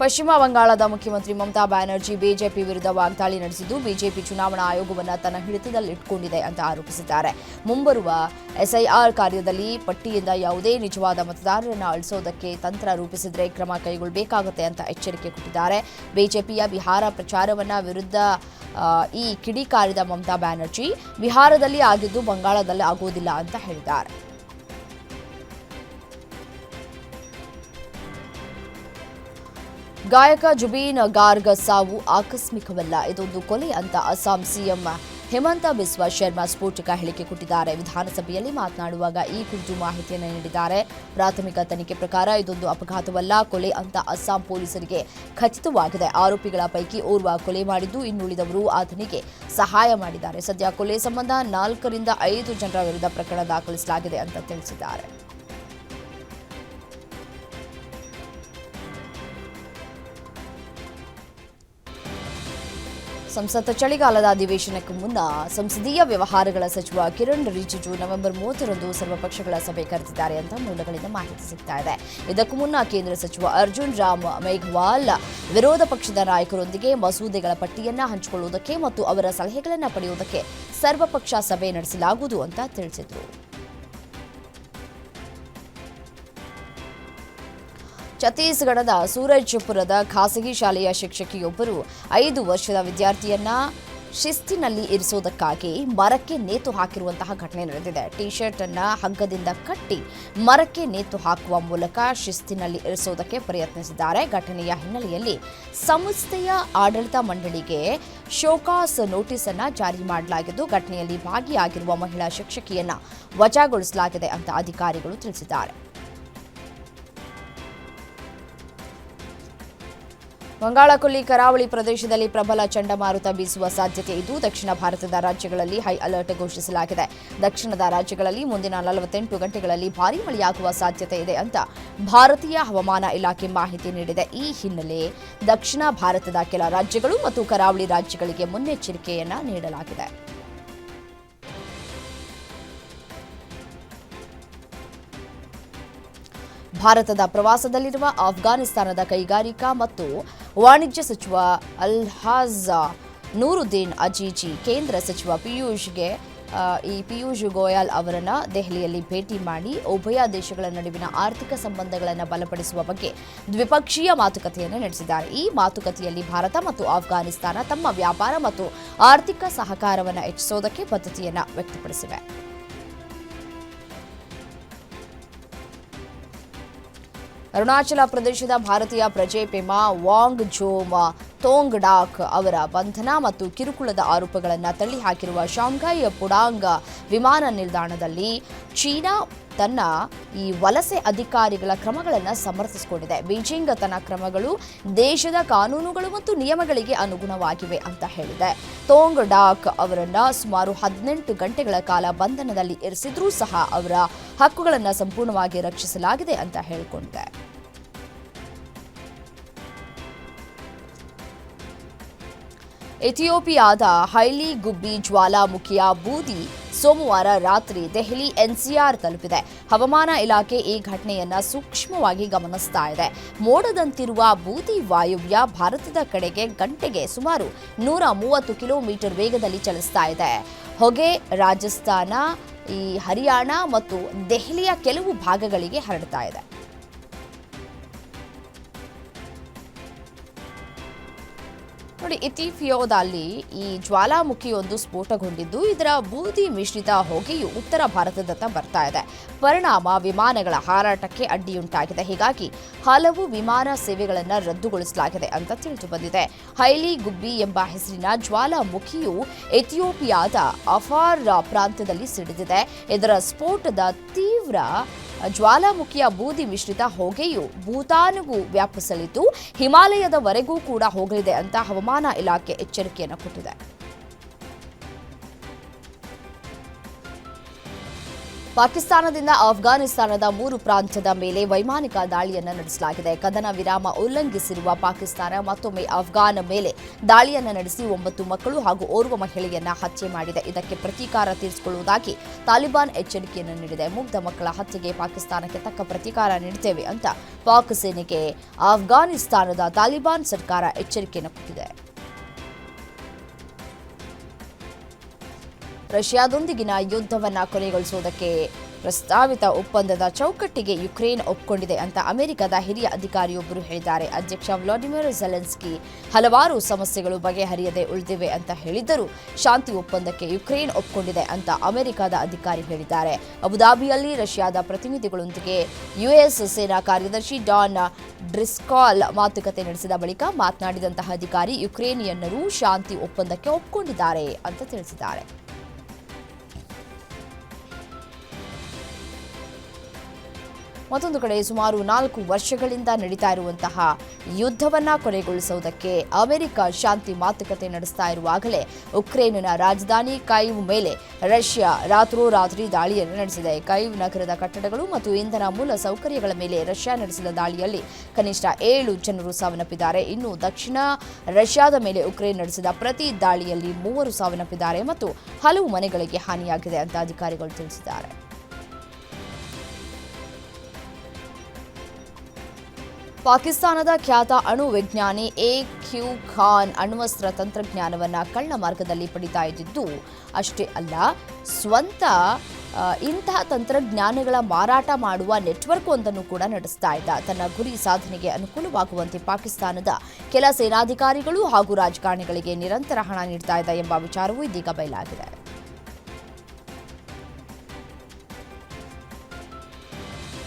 ಪಶ್ಚಿಮ ಬಂಗಾಳದ ಮುಖ್ಯಮಂತ್ರಿ ಮಮತಾ ಬ್ಯಾನರ್ಜಿ ಬಿಜೆಪಿ ವಿರುದ್ಧ ವಾಗ್ದಾಳಿ ನಡೆಸಿದ್ದು, ಬಿಜೆಪಿ ಚುನಾವಣಾ ಆಯೋಗವನ್ನು ತನ್ನ ಹಿಡಿತದಲ್ಲಿಟ್ಟುಕೊಂಡಿದೆ ಅಂತ ಆರೋಪಿಸಿದ್ದಾರೆ. ಮುಂಬರುವ ಎಸ್ಐಆರ್ ಕಾರ್ಯದಲ್ಲಿ ಪಟ್ಟಿಯಿಂದ ಯಾವುದೇ ನಿಜವಾದ ಮತದಾರರನ್ನು ಅಳಿಸೋದಕ್ಕೆ ತಂತ್ರ ರೂಪಿಸಿದರೆ ಕ್ರಮ ಕೈಗೊಳ್ಳಬೇಕಾಗುತ್ತೆ ಅಂತ ಎಚ್ಚರಿಕೆ ಕೊಟ್ಟಿದ್ದಾರೆ. ಬಿಜೆಪಿಯ ಬಿಹಾರ ಪ್ರಚಾರವನ್ನ ವಿರುದ್ಧ ಈ ಕಿಡಿಕಾರಿದ ಮಮತಾ ಬ್ಯಾನರ್ಜಿ, ಬಿಹಾರದಲ್ಲಿ ಆಗಿದ್ದು ಬಂಗಾಳದಲ್ಲಿ ಆಗುವುದಿಲ್ಲ ಅಂತ ಹೇಳಿದ್ದಾರೆ. ಗಾಯಕ ಜುಬೀನ್ ಗಾರ್ಗ್ ಸಾವು ಆಕಸ್ಮಿಕವಲ್ಲ, ಇದೊಂದು ಕೊಲೆ ಅಂತ ಅಸ್ಸಾಂ ಸಿಎಂ ಹೇಮಂತ ಬಿಸ್ವಾ ಶರ್ಮಾ ಸ್ಫೋಟಕ ಹೇಳಿಕೆ ಕೊಟ್ಟಿದ್ದಾರೆ. ವಿಧಾನಸಭೆಯಲ್ಲಿ ಮಾತನಾಡುವಾಗ ಈ ಕುರಿತು ಮಾಹಿತಿಯನ್ನು ನೀಡಿದ್ದಾರೆ. ಪ್ರಾಥಮಿಕ ತನಿಖೆ ಪ್ರಕಾರ ಇದೊಂದು ಅಪಘಾತವಲ್ಲ, ಕೊಲೆ ಅಂತ ಅಸ್ಸಾಂ ಪೊಲೀಸರಿಗೆ ಖಚಿತವಾಗಿದೆ. ಆರೋಪಿಗಳ ಪೈಕಿ ಓರ್ವ ಕೊಲೆ ಮಾಡಿದ್ದು, ಇನ್ನುಳಿದವರು ಆತನಿಗೆ ಸಹಾಯ ಮಾಡಿದ್ದಾರೆ. ಸದ್ಯ ಕೊಲೆ ಸಂಬಂಧ ನಾಲ್ಕರಿಂದ ಐದು ಜನರ ವಿರುದ್ಧ ಪ್ರಕರಣ ದಾಖಲಿಸಲಾಗಿದೆ ಅಂತ ತಿಳಿಸಿದ್ದಾರೆ. ಸಂಸತ್ ಚಳಿಗಾಲದ ಅಧಿವೇಶನಕ್ಕೂ ಮುನ್ನ ಸಂಸದೀಯ ವ್ಯವಹಾರಗಳ ಸಚಿವ ಕಿರಣ್ ರಿಜಿಜು ನವೆಂಬರ್ ಮೂವತ್ತರಂದು ಸರ್ವಪಕ್ಷಗಳ ಸಭೆ ಕರೆದಿದ್ದಾರೆ ಅಂತ ಮೂಲಗಳಿಂದ ಮಾಹಿತಿ ಸಿಗ್ತಾ ಇದೆ. ಇದಕ್ಕೂ ಮುನ್ನ ಕೇಂದ್ರ ಸಚಿವ ಅರ್ಜುನ್ ರಾಮ್ ಮೇಘ್ವಾಲ್ ವಿರೋಧ ಪಕ್ಷದ ನಾಯಕರೊಂದಿಗೆ ಮಸೂದೆಗಳ ಪಟ್ಟಿಯನ್ನ ಹಂಚಿಕೊಳ್ಳುವುದಕ್ಕೆ ಮತ್ತು ಅವರ ಸಲಹೆಗಳನ್ನು ಪಡೆಯುವುದಕ್ಕೆ ಸರ್ವಪಕ್ಷ ಸಭೆ ನಡೆಸಲಾಗುವುದು ಅಂತ ತಿಳಿಸಿದರು. ಛತ್ತೀಸ್ಗಢದ ಸೂರಜ್ಪುರದ ಖಾಸಗಿ ಶಾಲೆಯ ಶಿಕ್ಷಕಿಯೊಬ್ಬರು ಐದು ವರ್ಷದ ವಿದ್ಯಾರ್ಥಿಯನ್ನ ಶಿಸ್ತಿನಲ್ಲಿ ಇರಿಸೋದಕ್ಕಾಗಿ ಮರಕ್ಕೆ ನೇತು ಹಾಕಿರುವಂತಹ ಘಟನೆ ನಡೆದಿದೆ. ಟಿ ಶರ್ಟ್ ಅನ್ನ ಹಗ್ಗದಿಂದ ಕಟ್ಟಿ ಮರಕ್ಕೆ ನೇತು ಹಾಕುವ ಮೂಲಕ ಶಿಸ್ತಿನಲ್ಲಿ ಇರಿಸುವುದಕ್ಕೆ ಪ್ರಯತ್ನಿಸಿದ್ದಾರೆ. ಘಟನೆಯ ಹಿನ್ನೆಲೆಯಲ್ಲಿ ಸಂಸ್ಥೆಯ ಆಡಳಿತ ಮಂಡಳಿಗೆ ಶೋಕಾಸ್ ನೋಟಿಸ್ ಅನ್ನ ಜಾರಿ ಮಾಡಲಾಗಿದ್ದು, ಘಟನೆಯಲ್ಲಿ ಭಾಗಿಯಾಗಿರುವ ಮಹಿಳಾ ಶಿಕ್ಷಕಿಯನ್ನ ವಜಾಗೊಳಿಸಲಾಗಿದೆ ಅಂತ ಅಧಿಕಾರಿಗಳು ತಿಳಿಸಿದ್ದಾರೆ. ಬಂಗಾಳಕೊಲ್ಲಿ, ಕರಾವಳಿ ಪ್ರದೇಶದಲ್ಲಿ ಪ್ರಬಲ ಚಂಡಮಾರುತ ಬೀಸುವ ಸಾಧ್ಯತೆ ಇದ್ದು, ದಕ್ಷಿಣ ಭಾರತದ ರಾಜ್ಯಗಳಲ್ಲಿ ಹೈ ಅಲರ್ಟ್ ಘೋಷಿಸಲಾಗಿದೆ. ದಕ್ಷಿಣದ ರಾಜ್ಯಗಳಲ್ಲಿ ಮುಂದಿನ ನಲವತ್ತೆಂಟು ಗಂಟೆಗಳಲ್ಲಿ ಭಾರೀ ಮಳೆಯಾಗುವ ಸಾಧ್ಯತೆ ಇದೆ ಅಂತ ಭಾರತೀಯ ಹವಾಮಾನ ಇಲಾಖೆ ಮಾಹಿತಿ ನೀಡಿದೆ. ಈ ಹಿನ್ನೆಲೆ ದಕ್ಷಿಣ ಭಾರತದ ಕೆಲ ರಾಜ್ಯಗಳು ಮತ್ತು ಕರಾವಳಿ ರಾಜ್ಯಗಳಿಗೆ ಮುನ್ನೆಚ್ಚರಿಕೆಯನ್ನ ನೀಡಲಾಗಿದೆ. ಭಾರತದ ಪ್ರವಾಸದಲ್ಲಿರುವ ಆಫ್ಘಾನಿಸ್ತಾನದ ಕೈಗಾರಿಕಾ ಮತ್ತು ವಾಣಿಜ್ಯ ಸಚಿವ ಅಲ್ಹಾಜ್ ನೂರುದ್ದೀನ್ ಅಜೀಜಿ, ಕೇಂದ್ರ ಸಚಿವ ಪಿಯೂಷ್ಗೆ ಈ ಪಿಯೂಷ್ ಗೋಯಲ್ ಅವರನ್ನು ದೆಹಲಿಯಲ್ಲಿ ಭೇಟಿ ಮಾಡಿ ಉಭಯ ದೇಶಗಳ ನಡುವಿನ ಆರ್ಥಿಕ ಸಂಬಂಧಗಳನ್ನು ಬಲಪಡಿಸುವ ಬಗ್ಗೆ ದ್ವಿಪಕ್ಷೀಯ ಮಾತುಕತೆಯನ್ನು ನಡೆಸಿದ್ದಾರೆ. ಈ ಮಾತುಕತೆಯಲ್ಲಿ ಭಾರತ ಮತ್ತು ಆಫ್ಘಾನಿಸ್ತಾನ ತಮ್ಮ ವ್ಯಾಪಾರ ಮತ್ತು ಆರ್ಥಿಕ ಸಹಕಾರವನ್ನು ಹೆಚ್ಚಿಸೋದಕ್ಕೆ ಬದ್ಧತೆಯನ್ನು ವ್ಯಕ್ತಪಡಿಸಿವೆ. ಅರುಣಾಚಲ ಪ್ರದೇಶದ ಭಾರತೀಯ ಪ್ರಜೆ ಪೆಮಾ ವಾಂಗ್ ತೋಂಗ್ ಡಾಕ್ ಅವರ ಬಂಧನ ಮತ್ತು ಕಿರುಕುಳದ ಆರೋಪಗಳನ್ನು ತಳ್ಳಿಹಾಕಿರುವ ಶಾಂಘೈ ಪುಡಾಂಗ್ ವಿಮಾನ ನಿಲ್ದಾಣದಲ್ಲಿ ಚೀನಾ ತನ್ನ ಈ ವಲಸೆ ಅಧಿಕಾರಿಗಳ ಕ್ರಮಗಳನ್ನು ಸಮರ್ಥಿಸಿಕೊಂಡಿದೆ. ಬೀಜಿಂಗ್ ತನ್ನ ಕ್ರಮಗಳು ದೇಶದ ಕಾನೂನುಗಳು ಮತ್ತು ನಿಯಮಗಳಿಗೆ ಅನುಗುಣವಾಗಿವೆ ಅಂತ ಹೇಳಿದೆ. ತೋಂಗ್ ಡಾಕ್ ಅವರನ್ನು ಸುಮಾರು ಹದಿನೆಂಟು ಗಂಟೆಗಳ ಕಾಲ ಬಂಧನದಲ್ಲಿ ಇರಿಸಿದ್ರೂ ಸಹ ಅವರ ಹಕ್ಕುಗಳನ್ನು ಸಂಪೂರ್ಣವಾಗಿ ರಕ್ಷಿಸಲಾಗಿದೆ ಅಂತ ಹೇಳಿಕೊಂಡಿದೆ. ಇಥಿಯೋಪಿಯಾದ ಹೈಲಿ ಗುಬ್ಬಿ ಜ್ವಾಲಾಮುಖಿಯ ಬೂದಿ ಸೋಮವಾರ ರಾತ್ರಿ ದೆಹಲಿ ಎನ್ಸಿಆರ್ ತಲುಪಿದೆ. ಹವಾಮಾನ ಇಲಾಖೆ ಈ ಘಟನೆಯನ್ನ ಸೂಕ್ಷ್ಮವಾಗಿ ಗಮನಿಸ್ತಾ ಇದೆ. ಮೋಡದಂತಿರುವ ಬೂದಿ ವಾಯುವ್ಯ ಭಾರತದ ಕಡೆಗೆ ಗಂಟೆಗೆ ಸುಮಾರು ನೂರ ಮೂವತ್ತು ಕಿಲೋಮೀಟರ್ ವೇಗದಲ್ಲಿ ಚಲಿಸ್ತಾ ಇದೆ. ಹೊಗೆ, ರಾಜಸ್ಥಾನ, ಈ ಹರಿಯಾಣ ಮತ್ತು ದೆಹಲಿಯ ಕೆಲವು ಭಾಗಗಳಿಗೆ ಹರಡ್ತಾ ಇದೆ. ನೋಡಿ ಇಥಿಫಿಯೋದಲ್ಲಿ ಈ ಜ್ವಾಲಾಮುಖಿಯೊಂದು ಸ್ಫೋಟಗೊಂಡಿದ್ದು, ಇದರ ಬೂದಿ ಮಿಶ್ರಿತ ಹೊಗೆಯು ಉತ್ತರ ಭಾರತದತ್ತ ಬರ್ತಾ ಇದೆ. ಪರಿಣಾಮ ವಿಮಾನಗಳ ಹಾರಾಟಕ್ಕೆ ಅಡ್ಡಿಯುಂಟಾಗಿದೆ. ಹೀಗಾಗಿ ಹಲವು ವಿಮಾನ ಸೇವೆಗಳನ್ನು ರದ್ದುಗೊಳಿಸಲಾಗಿದೆ ಅಂತ ತಿಳಿದು ಬಂದಿದೆ. ಹೈಲಿ ಗುಬ್ಬಿ ಎಂಬ ಹೆಸರಿನ ಜ್ವಾಲಾಮುಖಿಯು ಎಥಿಯೋಪಿಯಾದ ಅಫಾರ್ ಪ್ರಾಂತ್ಯದಲ್ಲಿ ಸಿಡಿದಿದೆ. ಇದರ ಸ್ಫೋಟದ ತೀವ್ರ ಜ್ವಾಲಾಮುಖಿಯ ಬೂದಿ ಮಿಶ್ರಿತ ಹೊಗೆಯು ಭೂತಾನ್ಗೂ ವ್ಯಾಪಿಸಲಿದ್ದು ಹಿಮಾಲಯದವರೆಗೂ ಕೂಡ ಹೋಗಲಿದೆ ಅಂತ ಹವಾಮಾನ ಇಲಾಖೆ ಎಚ್ಚರಿಕೆಯನ್ನು ಕೊಟ್ಟಿದೆ. ಪಾಕಿಸ್ತಾನದಿಂದ ಅಫ್ಘಾನಿಸ್ತಾನದ ಮೂರು ಪ್ರಾಂತ್ಯದ ಮೇಲೆ ವೈಮಾನಿಕ ದಾಳಿಯನ್ನು ನಡೆಸಲಾಗಿದೆ. ಕದನ ವಿರಾಮ ಉಲ್ಲಂಘಿಸಿರುವ ಪಾಕಿಸ್ತಾನ ಮತ್ತೊಮ್ಮೆ ಆಫ್ಘಾನ್ ಮೇಲೆ ದಾಳಿಯನ್ನು ನಡೆಸಿ ಒಂಬತ್ತು ಮಕ್ಕಳು ಹಾಗೂ ಓರ್ವ ಮಹಿಳೆಯನ್ನ ಹತ್ಯೆ ಮಾಡಿದೆ. ಇದಕ್ಕೆ ಪ್ರತೀಕಾರ ತೀರಿಸಿಕೊಳ್ಳುವುದಾಗಿ ತಾಲಿಬಾನ್ ಎಚ್ಚರಿಕೆಯನ್ನು ನೀಡಿದೆ. ಮುಗ್ಧ ಮಕ್ಕಳ ಹತ್ಯೆಗೆ ಪಾಕಿಸ್ತಾನಕ್ಕೆ ತಕ್ಕ ಪ್ರತೀಕಾರ ನೀಡುತ್ತೇವೆ ಅಂತ ಪಾಕ್ ಸೇನೆಗೆ ಆಫ್ಘಾನಿಸ್ತಾನದ ತಾಲಿಬಾನ್ ಸರ್ಕಾರ ಎಚ್ಚರಿಕೆಯನ್ನು ಕೊಟ್ಟಿದೆ. ರಷ್ಯಾದೊಂದಿಗಿನ ಯುದ್ಧವನ್ನು ಕೊನೆಗೊಳಿಸುವುದಕ್ಕೆ ಪ್ರಸ್ತಾವಿತ ಒಪ್ಪಂದದ ಚೌಕಟ್ಟಿಗೆ ಯುಕ್ರೇನ್ ಒಪ್ಪಿಕೊಂಡಿದೆ ಅಂತ ಅಮೆರಿಕದ ಹಿರಿಯ ಅಧಿಕಾರಿಯೊಬ್ಬರು ಹೇಳಿದ್ದಾರೆ. ಅಧ್ಯಕ್ಷ ವ್ಲಾಡಿಮಿರ್ ಜೆಲೆನ್ಸ್ಕಿ ಹಲವಾರು ಸಮಸ್ಯೆಗಳು ಬಗೆಹರಿಯದೆ ಉಳಿದಿವೆ ಅಂತ ಹೇಳಿದ್ದರೂ ಶಾಂತಿ ಒಪ್ಪಂದಕ್ಕೆ ಯುಕ್ರೇನ್ ಒಪ್ಪಿಕೊಂಡಿದೆ ಅಂತ ಅಮೆರಿಕದ ಅಧಿಕಾರಿ ಹೇಳಿದ್ದಾರೆ. ಅಬುದಾಬಿಯಲ್ಲಿ ರಷ್ಯಾದ ಪ್ರತಿನಿಧಿಗಳೊಂದಿಗೆ ಯುಎಸ್ ಸೇನಾ ಕಾರ್ಯದರ್ಶಿ ಡಾನ್ ಡ್ರಿಸ್ಕಾಲ್ ಮಾತುಕತೆ ನಡೆಸಿದ ಬಳಿಕ ಮಾತನಾಡಿದಂತಹ ಅಧಿಕಾರಿ ಯುಕ್ರೇನಿಯನ್ನರು ಶಾಂತಿ ಒಪ್ಪಂದಕ್ಕೆ ಒಪ್ಪಿಕೊಂಡಿದ್ದಾರೆ ಅಂತ ತಿಳಿಸಿದ್ದಾರೆ. ಮತ್ತೊಂದು ಕಡೆ ಸುಮಾರು ನಾಲ್ಕು ವರ್ಷಗಳಿಂದ ನಡೀತಾ ಇರುವಂತಹ ಯುದ್ಧವನ್ನ ಕೊನೆಗೊಳಿಸುವುದಕ್ಕೆ ಅಮೆರಿಕ ಶಾಂತಿ ಮಾತುಕತೆ ನಡೆಸ್ತಾ ಇರುವಾಗಲೇ ಉಕ್ರೇನಿನ ರಾಜಧಾನಿ ಕೈವ್ ಮೇಲೆ ರಷ್ಯಾ ರಾತ್ರೋರಾತ್ರಿ ದಾಳಿಯನ್ನು ನಡೆಸಿದೆ. ಕೈವ್ ನಗರದ ಕಟ್ಟಡಗಳು ಮತ್ತು ಇಂಧನ ಮೂಲ ಸೌಕರ್ಯಗಳ ಮೇಲೆ ರಷ್ಯಾ ನಡೆಸಿದ ದಾಳಿಯಲ್ಲಿ ಕನಿಷ್ಠ ಏಳು ಜನರು ಸಾವನ್ನಪ್ಪಿದ್ದಾರೆ. ಇನ್ನು ದಕ್ಷಿಣ ರಷ್ಯಾದ ಮೇಲೆ ಉಕ್ರೇನ್ ನಡೆಸಿದ ಪ್ರತಿ ದಾಳಿಯಲ್ಲಿ ಮೂವರು ಸಾವನ್ನಪ್ಪಿದ್ದಾರೆ ಮತ್ತು ಹಲವು ಮನೆಗಳಿಗೆ ಹಾನಿಯಾಗಿದೆ ಅಂತ ಅಧಿಕಾರಿಗಳು ತಿಳಿಸಿದ್ದಾರೆ. ಪಾಕಿಸ್ತಾನದ ಖ್ಯಾತ ಅಣು ವಿಜ್ಞಾನಿ ಎ ಕ್ಯೂ ಖಾನ್ ಅಣ್ವಸ್ತ್ರ ತಂತ್ರಜ್ಞಾನವನ್ನು ಕಳ್ಳ ಮಾರ್ಗದಲ್ಲಿ ಪಡಿತಾ ಇದ್ದಿದ್ದು ಅಷ್ಟೇ ಅಲ್ಲ, ಸ್ವಂತ ಇಂತಹ ತಂತ್ರಜ್ಞಾನಗಳ ಮಾರಾಟ ಮಾಡುವ ನೆಟ್ವರ್ಕ್ ಒಂದನ್ನು ಕೂಡ ನಡೆಸ್ತಾ ಇದ್ದ. ತನ್ನ ಗುರಿ ಸಾಧನೆಗೆ ಅನುಕೂಲವಾಗುವಂತೆ ಪಾಕಿಸ್ತಾನದ ಕೆಲ ಸೇನಾಧಿಕಾರಿಗಳು ಹಾಗೂ ರಾಜಕಾರಣಿಗಳಿಗೆ ನಿರಂತರ ಹಣ ನೀಡ್ತಾ ಇದ್ದ ಎಂಬ ವಿಚಾರವೂ ಇದೀಗ ಬಯಲಾಗಿದೆ.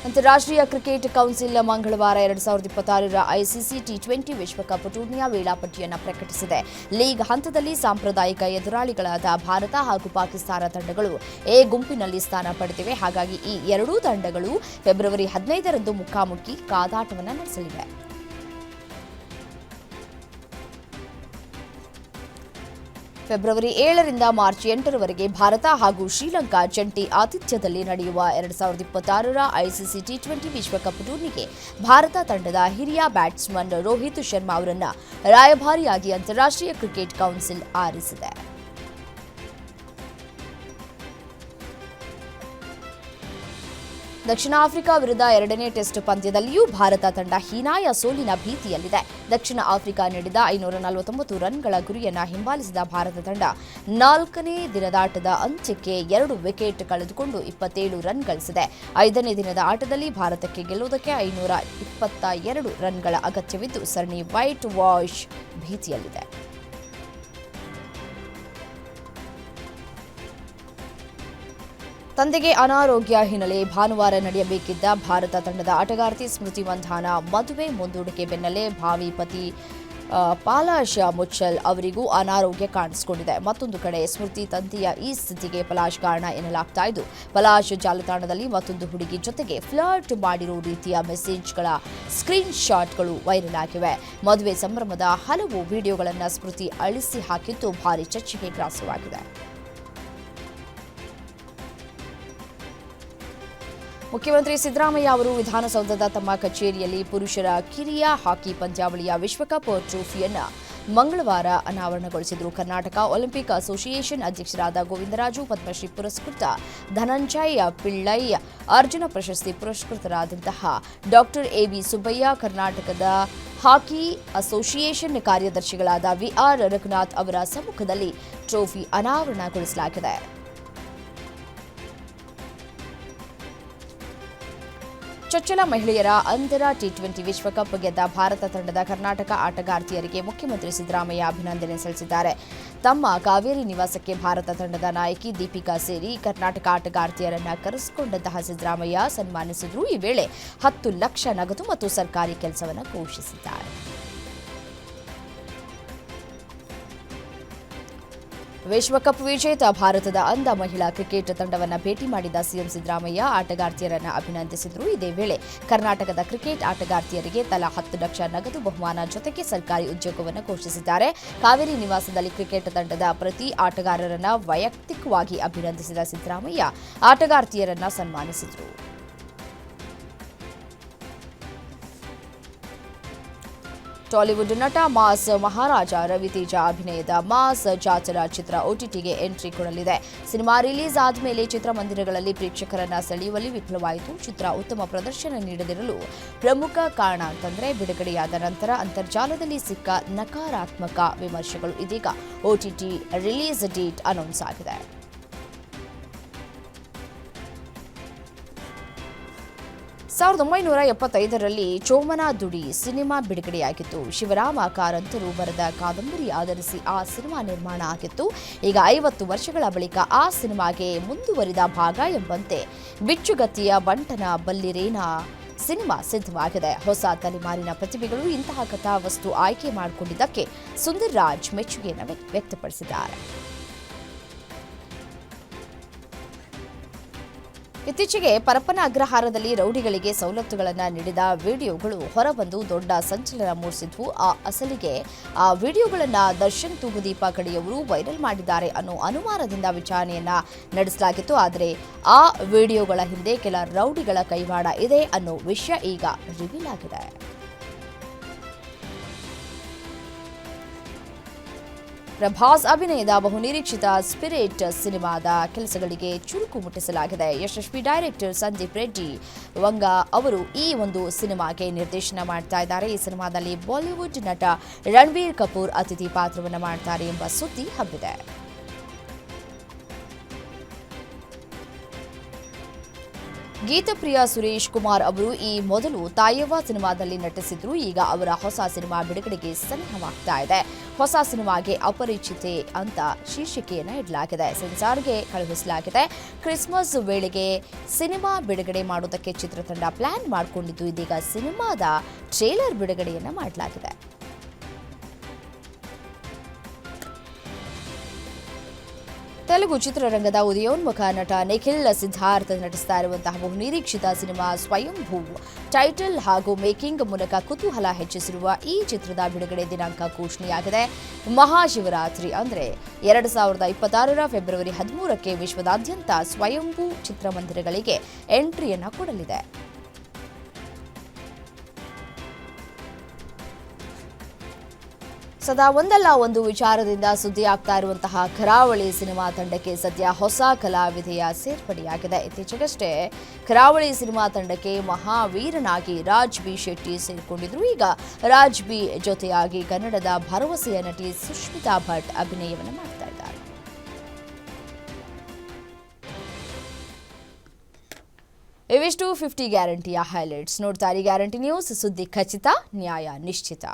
ಅಂತಾರಾಷ್ಟ್ರೀಯ ಕ್ರಿಕೆಟ್ ಕೌನ್ಸಿಲ್ ಮಂಗಳವಾರ ಎರಡು ಸಾವಿರದ ಇಪ್ಪತ್ತಾರರ ಐಸಿಸಿ ಟಿ ಟ್ವೆಂಟಿ ವಿಶ್ವಕಪ್ ಟೂರ್ನಿಯ ವೇಳಾಪಟ್ಟಿಯನ್ನು ಪ್ರಕಟಿಸಿದೆ. ಲೀಗ್ ಹಂತದಲ್ಲಿ ಸಾಂಪ್ರದಾಯಿಕ ಎದುರಾಳಿಗಳಾದ ಭಾರತ ಹಾಗೂ ಪಾಕಿಸ್ತಾನ ತಂಡಗಳು ಎ ಗುಂಪಿನಲ್ಲಿ ಸ್ಥಾನ ಪಡೆದಿವೆ. ಹಾಗಾಗಿ ಈ ಎರಡೂ ತಂಡಗಳು ಫೆಬ್ರವರಿ ಹದಿನೈದರಂದು ಮುಖಾಮುಖಿ ಕಾದಾಟವನ್ನು ನಡೆಸಲಿವೆ. ಫೆಬ್ರವರಿ ಏಳರಿಂದ ಮಾರ್ಚ್ ಎಂಟರವರೆಗೆ ಭಾರತ ಹಾಗೂ ಶ್ರೀಲಂಕಾ ಜಂಟಿ ಆತಿಥ್ಯದಲ್ಲಿ ನಡೆಯುವ ಎರಡ್ ಸಾವಿರದ ಇಪ್ಪತ್ತಾರರ ಐಸಿಸಿ ಟಿ ಟ್ವೆಂಟಿ ವಿಶ್ವಕಪ್ ಟೂರ್ನಿಗೆ ಭಾರತ ತಂಡದ ಹಿರಿಯ ಬ್ಯಾಟ್ಸ್ಮನ್ ರೋಹಿತ್ ಶರ್ಮಾ ಅವರನ್ನು ರಾಯಭಾರಿಯಾಗಿ ಅಂತಾರಾಷ್ಟ್ರೀಯ ಕ್ರಿಕೆಟ್ ಕೌನ್ಸಿಲ್ ಆರಿಸಿದೆ. ದಕ್ಷಿಣ ಆಫ್ರಿಕಾ ವಿರುದ್ಧ ಎರಡನೇ ಟೆಸ್ಟ್ ಪಂದ್ಯದಲ್ಲಿಯೂ ಭಾರತ ತಂಡ ಹೀನಾಯ ಸೋಲಿನ ಭೀತಿಯಲ್ಲಿದೆ. ದಕ್ಷಿಣ ಆಫ್ರಿಕಾ ನೀಡಿದ ಐನೂರ ನಲವತ್ತೊಂಬತ್ತು ರನ್ಗಳ ಗುರಿಯನ್ನು ಹಿಂಬಾಲಿಸಿದ ಭಾರತ ತಂಡ ನಾಲ್ಕನೇ ದಿನದಾಟದ ಅಂತ್ಯಕ್ಕೆ ಎರಡು ವಿಕೆಟ್ ಕಳೆದುಕೊಂಡು ಇಪ್ಪತ್ತೇಳು ರನ್ ಗಳಿಸಿದೆ. ಐದನೇ ದಿನದ ಆಟದಲ್ಲಿ ಭಾರತಕ್ಕೆ ಗೆಲ್ಲುವುದಕ್ಕೆ ಐನೂರ ಇಪ್ಪತ್ತ ಎರಡು ರನ್ಗಳ ಅಗತ್ಯವಿದ್ದು, ಸರಣಿ ವೈಟ್ ವಾಶ್ ಭೀತಿಯಲ್ಲಿದೆ. ತಂದೆಗೆ ಅನಾರೋಗ್ಯ ಹಿನ್ನೆಲೆ ಭಾನುವಾರ ನಡೆಯಬೇಕಿದ್ದ ಭಾರತ ತಂಡದ ಆಟಗಾರ್ತಿ ಸ್ಮೃತಿ ಮಂಧಾನ ಮದುವೆ ಮುಂದೂಡಿಕೆ ಬೆನ್ನಲ್ಲೇ ಭಾವಿ ಪತಿ ಪಾಲಾಶ ಮುಚ್ಚಲ್ ಅವರಿಗೂ ಅನಾರೋಗ್ಯ ಕಾಣಿಸಿಕೊಂಡಿದೆ. ಮತ್ತೊಂದು ಕಡೆ ಸ್ಮೃತಿ ತಂದೆಯ ಈ ಸ್ಥಿತಿಗೆ ಪಲಾಶ್ ಕಾರಣ ಎನ್ನಲಾಗ್ತಾ ಇದ್ದು, ಪಲಾಶ್ ಜಾಲತಾಣದಲ್ಲಿ ಮತ್ತೊಂದು ಹುಡುಗಿ ಜೊತೆಗೆ ಫ್ಲರ್ಟ್ ಮಾಡಿರೋ ರೀತಿಯ ಮೆಸೇಜ್ಗಳ ಸ್ಕ್ರೀನ್ ಶಾಟ್ಗಳು ವೈರಲ್ ಆಗಿವೆ. ಮದುವೆ ಸಂಭ್ರಮದ ಹಲವು ವಿಡಿಯೋಗಳನ್ನು ಸ್ಮೃತಿ ಅಳಿಸಿ ಹಾಕಿದ್ದು ಭಾರಿ ಚರ್ಚೆಗೆ ಗ್ರಾಸವಾಗಿದೆ. ಮುಖ್ಯಮಂತ್ರಿ ಸಿದ್ದರಾಮಯ್ಯ ಅವರು ವಿಧಾನಸೌಧದ ತಮ್ಮ ಕಚೇರಿಯಲ್ಲಿ ಪುರುಷರ ಕಿರಿಯ ಹಾಕಿ ಪಂದ್ಯಾವಳಿಯ ವಿಶ್ವಕಪ್ ಟ್ರೋಫಿಯನ್ನು ಮಂಗಳವಾರ ಅನಾವರಣಗೊಳಿಸಿದರು. ಕರ್ನಾಟಕ ಒಲಿಂಪಿಕ್ ಅಸೋಸಿಯೇಷನ್ ಅಧ್ಯಕ್ಷರಾದ ಗೋವಿಂದರಾಜು ಪದ್ಮಶ್ರೀ ಪುರಸ್ಕೃತ, ಧನಂಜಯ ಪಿಳ್ಳೈ ಅರ್ಜುನ ಪ್ರಶಸ್ತಿ ಪುರಸ್ಕೃತರಾದಂತಹ ಡಾಕ್ಟರ್ ಎಬಿ ಸುಬ್ಬಯ್ಯ, ಕರ್ನಾಟಕದ ಹಾಕಿ ಅಸೋಸಿಯೇಷನ್ ಕಾರ್ಯದರ್ಶಿಗಳಾದ ವಿಆರ್ ರಘುನಾಥ್ ಅವರ ಸಮ್ಮುಖದಲ್ಲಿ ಟ್ರೋಫಿ ಅನಾವರಣಗೊಳಿಸಲಾಗಿದೆ. ಚೊಚ್ಚಲ ಮಹಿಳೆಯರ ಅಂಧರ ಟಿ ಟ್ವೆಂಟಿ ವಿಶ್ವಕಪ್ ಗೆದ್ದ ಭಾರತ ತಂಡದ ಕರ್ನಾಟಕ ಆಟಗಾರ್ತಿಯರಿಗೆ ಮುಖ್ಯಮಂತ್ರಿ ಸಿದ್ದರಾಮಯ್ಯ ಅಭಿನಂದನೆ ಸಲ್ಲಿಸಿದ್ದಾರೆ. ತಮ್ಮ ಕಾವೇರಿ ನಿವಾಸಕ್ಕೆ ಭಾರತ ತಂಡದ ನಾಯಕಿ ದೀಪಿಕಾ ಸೇರಿ ಕರ್ನಾಟಕ ಆಟಗಾರ್ತಿಯರನ್ನ ಕರೆಸಿಕೊಂಡಂತಹ ಸಿದ್ದರಾಮಯ್ಯ ಸನ್ಮಾನಿಸಿದ್ರು. ಈ ವೇಳೆ ಹತ್ತು ಲಕ್ಷ ನಗದು ಮತ್ತು ಸರ್ಕಾರಿ ಕೆಲಸವನ್ನು ಘೋಷಿಸಿದ್ದಾರೆ. ವಿಶ್ವಕಪ್ ವಿಜೇತ ಭಾರತದ ಅಂಧ ಮಹಿಳಾ ಕ್ರಿಕೆಟ್ ತಂಡವನ್ನು ಭೇಟಿ ಮಾಡಿದ ಸಿಎಂ ಸಿದ್ದರಾಮಯ್ಯ ಆಟಗಾರ್ತಿಯರನ್ನು ಅಭಿನಂದಿಸಿದರು. ಇದೇ ವೇಳೆ ಕರ್ನಾಟಕದ ಕ್ರಿಕೆಟ್ ಆಟಗಾರ್ತಿಯರಿಗೆ ತಲಾ ಹತ್ತು ಲಕ್ಷ ನಗದು ಬಹುಮಾನ ಜೊತೆಗೆ ಸರ್ಕಾರಿ ಉದ್ಯೋಗವನ್ನು ಘೋಷಿಸಿದ್ದಾರೆ. ಕಾವೇರಿ ನಿವಾಸದಲ್ಲಿ ಕ್ರಿಕೆಟ್ ತಂಡದ ಪ್ರತಿ ಆಟಗಾರರನ್ನ ವೈಯಕ್ತಿಕವಾಗಿ ಅಭಿನಂದಿಸಿದ ಸಿದ್ದರಾಮಯ್ಯ ಆಟಗಾರ್ತಿಯರನ್ನು ಸನ್ಮಾನಿಸಿದರು. ಟಾಲಿವುಡ್ ನಟ ಮಾಸ್ ಮಹಾರಾಜ ರವಿತೇಜ ಅಭಿನಯದ ಮಾಸ್ ಜಾತ್ರಾ ಚಿತ್ರ ಒಟಿಟಿಗೆ ಎಂಟ್ರಿ ಕೊಡಲಿದೆ. ಸಿನಿಮಾ ರಿಲೀಸ್ ಆದಮೇಲೆ ಚಿತ್ರಮಂದಿರಗಳಲ್ಲಿ ಪ್ರೇಕ್ಷಕರನ್ನ ಸೆಳೆಯುವಲ್ಲಿ ವಿಫಲವಾಯಿತು. ಚಿತ್ರ ಉತ್ತಮ ಪ್ರದರ್ಶನ ನೀಡದಿರಲು ಪ್ರಮುಖ ಕಾರಣ ಅಂತಂದ್ರೆ ಬಿಡುಗಡೆಯಾದ ನಂತರ ಅಂತರ್ಜಾಲದಲ್ಲಿ ಸಿಕ್ಕ ನಕಾರಾತ್ಮಕ ವಿಮರ್ಶೆಗಳು ಇದೀಗ ಒಟಿಟಿ ರಿಲೀಸ್ ಡೇಟ್ ಅನೌನ್ಸ್ ಆಗಿದೆ. ಸಾವಿರದ ಒಂಬೈನೂರ ಎಪ್ಪತ್ತೈದರಲ್ಲಿ ಚೋಮನ ದುಡಿ ಸಿನಿಮಾ ಬಿಡುಗಡೆಯಾಗಿತ್ತು. ಶಿವರಾಮ ಕಾರಂತರು ಬರೆದ ಕಾದಂಬರಿ ಆಧರಿಸಿ ಆ ಸಿನಿಮಾ ನಿರ್ಮಾಣ ಆಗಿತ್ತು. ಈಗ ಐವತ್ತು ವರ್ಷಗಳ ಬಳಿಕ ಆ ಸಿನಿಮಾಗೆ ಮುಂದುವರಿದ ಭಾಗ ಎಂಬಂತೆ ಬಿಚ್ಚುಗತಿಯ ಬಂಟನ ಬಲ್ಲಿರೇನ ಸಿನಿಮಾ ಸಿದ್ಧವಾಗಿದೆ. ಹೊಸ ತಲೆಮಾರಿನ ಪ್ರತಿಭೆಗಳು ಇಂತಹ ಕಥಾವಸ್ತು ಆಯ್ಕೆ ಮಾಡಿಕೊಂಡಿದ್ದಕ್ಕೆ ಸುಂದರ್ ರಾಜ್ ಮೆಚ್ಚುಗೆಯನ್ನು ವ್ಯಕ್ತಪಡಿಸಿದ್ದಾರೆ. ಇತ್ತೀಚೆಗೆ ಪರಪ್ಪನ ಅಗ್ರಹಾರದಲ್ಲಿ ರೌಡಿಗಳಿಗೆ ಸವಲತ್ತುಗಳನ್ನು ನೀಡಿದ ವಿಡಿಯೋಗಳು ಹೊರಬಂದು ದೊಡ್ಡ ಸಂಚಲನ ಮೂಡಿಸಿದ್ವು. ಆ ಅಸಲಿಗೆ ಆ ವಿಡಿಯೋಗಳನ್ನು ದರ್ಶನ್ ತೂಗುದೀಪ ಕಡೆಯವರು ವೈರಲ್ ಮಾಡಿದ್ದಾರೆ ಅನ್ನೋ ಅನುಮಾನದಿಂದ ವಿಚಾರಣೆಯನ್ನ ನಡೆಸಲಾಗಿತ್ತು. ಆದರೆ ಆ ವಿಡಿಯೋಗಳ ಹಿಂದೆ ಕೆಲ ರೌಡಿಗಳ ಕೈವಾಡ ಇದೆ ಅನ್ನೋ ವಿಷಯ ಈಗ ರಿವೀಲ್ ಆಗಿದೆ. ಪ್ರಭಾಸ್ ಅಭಿನಯದ ಬಹುನಿರೀಕ್ಷಿತ ಸ್ಪಿರಿಟ್ ಸಿನಿಮಾದ ಕೆಲಸಗಳಿಗೆ ಚುರುಕು ಮುಟ್ಟಿಸಲಾಗಿದೆ. ಯಶಸ್ವಿ ಡೈರೆಕ್ಟರ್ ಸಂದೀಪ್ ರೆಡ್ಡಿ, ವಂಗ ಅವರು ಈ ಒಂದು ಸಿನಿಮಾಗೆ ನಿರ್ದೇಶನ ಮಾಡ್ತಾ ಇದ್ದಾರೆ. ಈ ಸಿನಿಮಾದಲ್ಲಿ ಬಾಲಿವುಡ್ ನಟ ರಣಬೀರ್ ಕಪೂರ್ ಅತಿಥಿ ಪಾತ್ರವನ್ನು ಮಾಡ್ತಾರೆ ಎಂಬ ಸುದ್ದಿ ಹಬ್ಬಿದೆ. ಗೀತಪ್ರಿಯ ಸುರೇಶ್ ಕುಮಾರ್ ಅವರು ಈ ಮೊದಲು ತಾಯವ್ವ ಸಿನಿಮಾದಲ್ಲಿ ನಟಿಸಿದ್ರು. ಈಗ ಅವರ ಹೊಸ ಸಿನಿಮಾ ಬಿಡುಗಡೆಗೆ ಸನ್ನಹವಾಗ್ತಾ ಇದೆ. ಹೊಸ ಸಿನಿಮಾಗೆ ಅಪರಿಚಿತೆ ಅಂತ ಶೀರ್ಷಿಕೆಯನ್ನು ಇಡಲಾಗಿದೆ. ಸೆನ್ಸಾರ್ಗೆ ಕಳುಹಿಸಲಾಗಿದೆ. ಕ್ರಿಸ್ಮಸ್ ವೇಳೆಗೆ ಸಿನಿಮಾ ಬಿಡುಗಡೆ ಮಾಡೋದಕ್ಕೆ ಚಿತ್ರತಂಡ ಪ್ಲಾನ್ ಮಾಡಿಕೊಂಡಿದ್ದು, ಇದೀಗ ಸಿನಿಮಾದ ಟ್ರೇಲರ್ ಬಿಡುಗಡೆಯನ್ನು ಮಾಡಲಾಗಿದೆ. ತೆಲುಗು ಚಿತ್ರರಂಗದ ಉದಯೋನ್ಮುಖ ನಟ ನಿಖಿಲ್ ಸಿದ್ಧಾರ್ಥ ನಟಿಸ್ತಾ ಇರುವಂತಹ ಬಹುನಿರೀಕ್ಷಿತ ಸಿನಿಮಾ ಸ್ವಯಂಭೂ. ಟೈಟಲ್ ಹಾಗೂ ಮೇಕಿಂಗ್ ಮೂಲಕ ಕುತೂಹಲ ಹೆಚ್ಚಿಸಿರುವ ಈ ಚಿತ್ರದ ಬಿಡುಗಡೆ ದಿನಾಂಕ ಘೋಷಣೆಯಾಗಿದೆ. ಮಹಾಶಿವರಾತ್ರಿ ಅಂದರೆ ಎರಡು ಸಾವಿರದ ಇಪ್ಪತ್ತಾರರ ಫೆಬ್ರವರಿ ಹದಿಮೂರಕ್ಕೆ ವಿಶ್ವದಾದ್ಯಂತ ಸ್ವಯಂಭೂ ಚಿತ್ರಮಂದಿರಗಳಿಗೆ ಎಂಟ್ರಿಯನ್ನು ಕೊಡಲಿದೆ. ಸದಾ ಒಂದಲ್ಲ ಒಂದು ವಿಚಾರದಿಂದ ಸುದ್ದಿ ಆಗ್ತಾ ಇರುವಂತಹ ಕರಾವಳಿ ಸಿನಿಮಾ ತಂಡಕ್ಕೆ ಸದ್ಯ ಹೊಸ ಕಲಾವಿದೆಯ ಸೇರ್ಪಡೆಯಾಗಿದೆ. ಇತ್ತೀಚೆಗಷ್ಟೇ ಕರಾವಳಿ ಸಿನಿಮಾ ತಂಡಕ್ಕೆ ಮಹಾವೀರನಾಗಿ ರಾಜ್ ಬಿ ಶೆಟ್ಟಿ ಸೇರಿಕೊಂಡಿದ್ರು. ಈಗ ರಾಜ್ ಬಿ ಜೊತೆಯಾಗಿ ಕನ್ನಡದ ಭರವಸೆಯ ನಟಿ ಸುಷ್ಮಿತಾ ಭಟ್ ಅಭಿನಯವನ್ನು ಮಾಡ್ತಾ ಇದ್ದಾರೆ. ಇವಿಷ್ಟು ಫಿಫ್ಟಿ ಗ್ಯಾರಂಟಿಯ ಹೈಲೈಟ್ಸ್. ನೋಡ್ತಾರೆ ಗ್ಯಾರಂಟಿ ನ್ಯೂಸ್. ಸುದ್ದಿ ಖಚಿತ, ನ್ಯಾಯ ನಿಶ್ಚಿತ.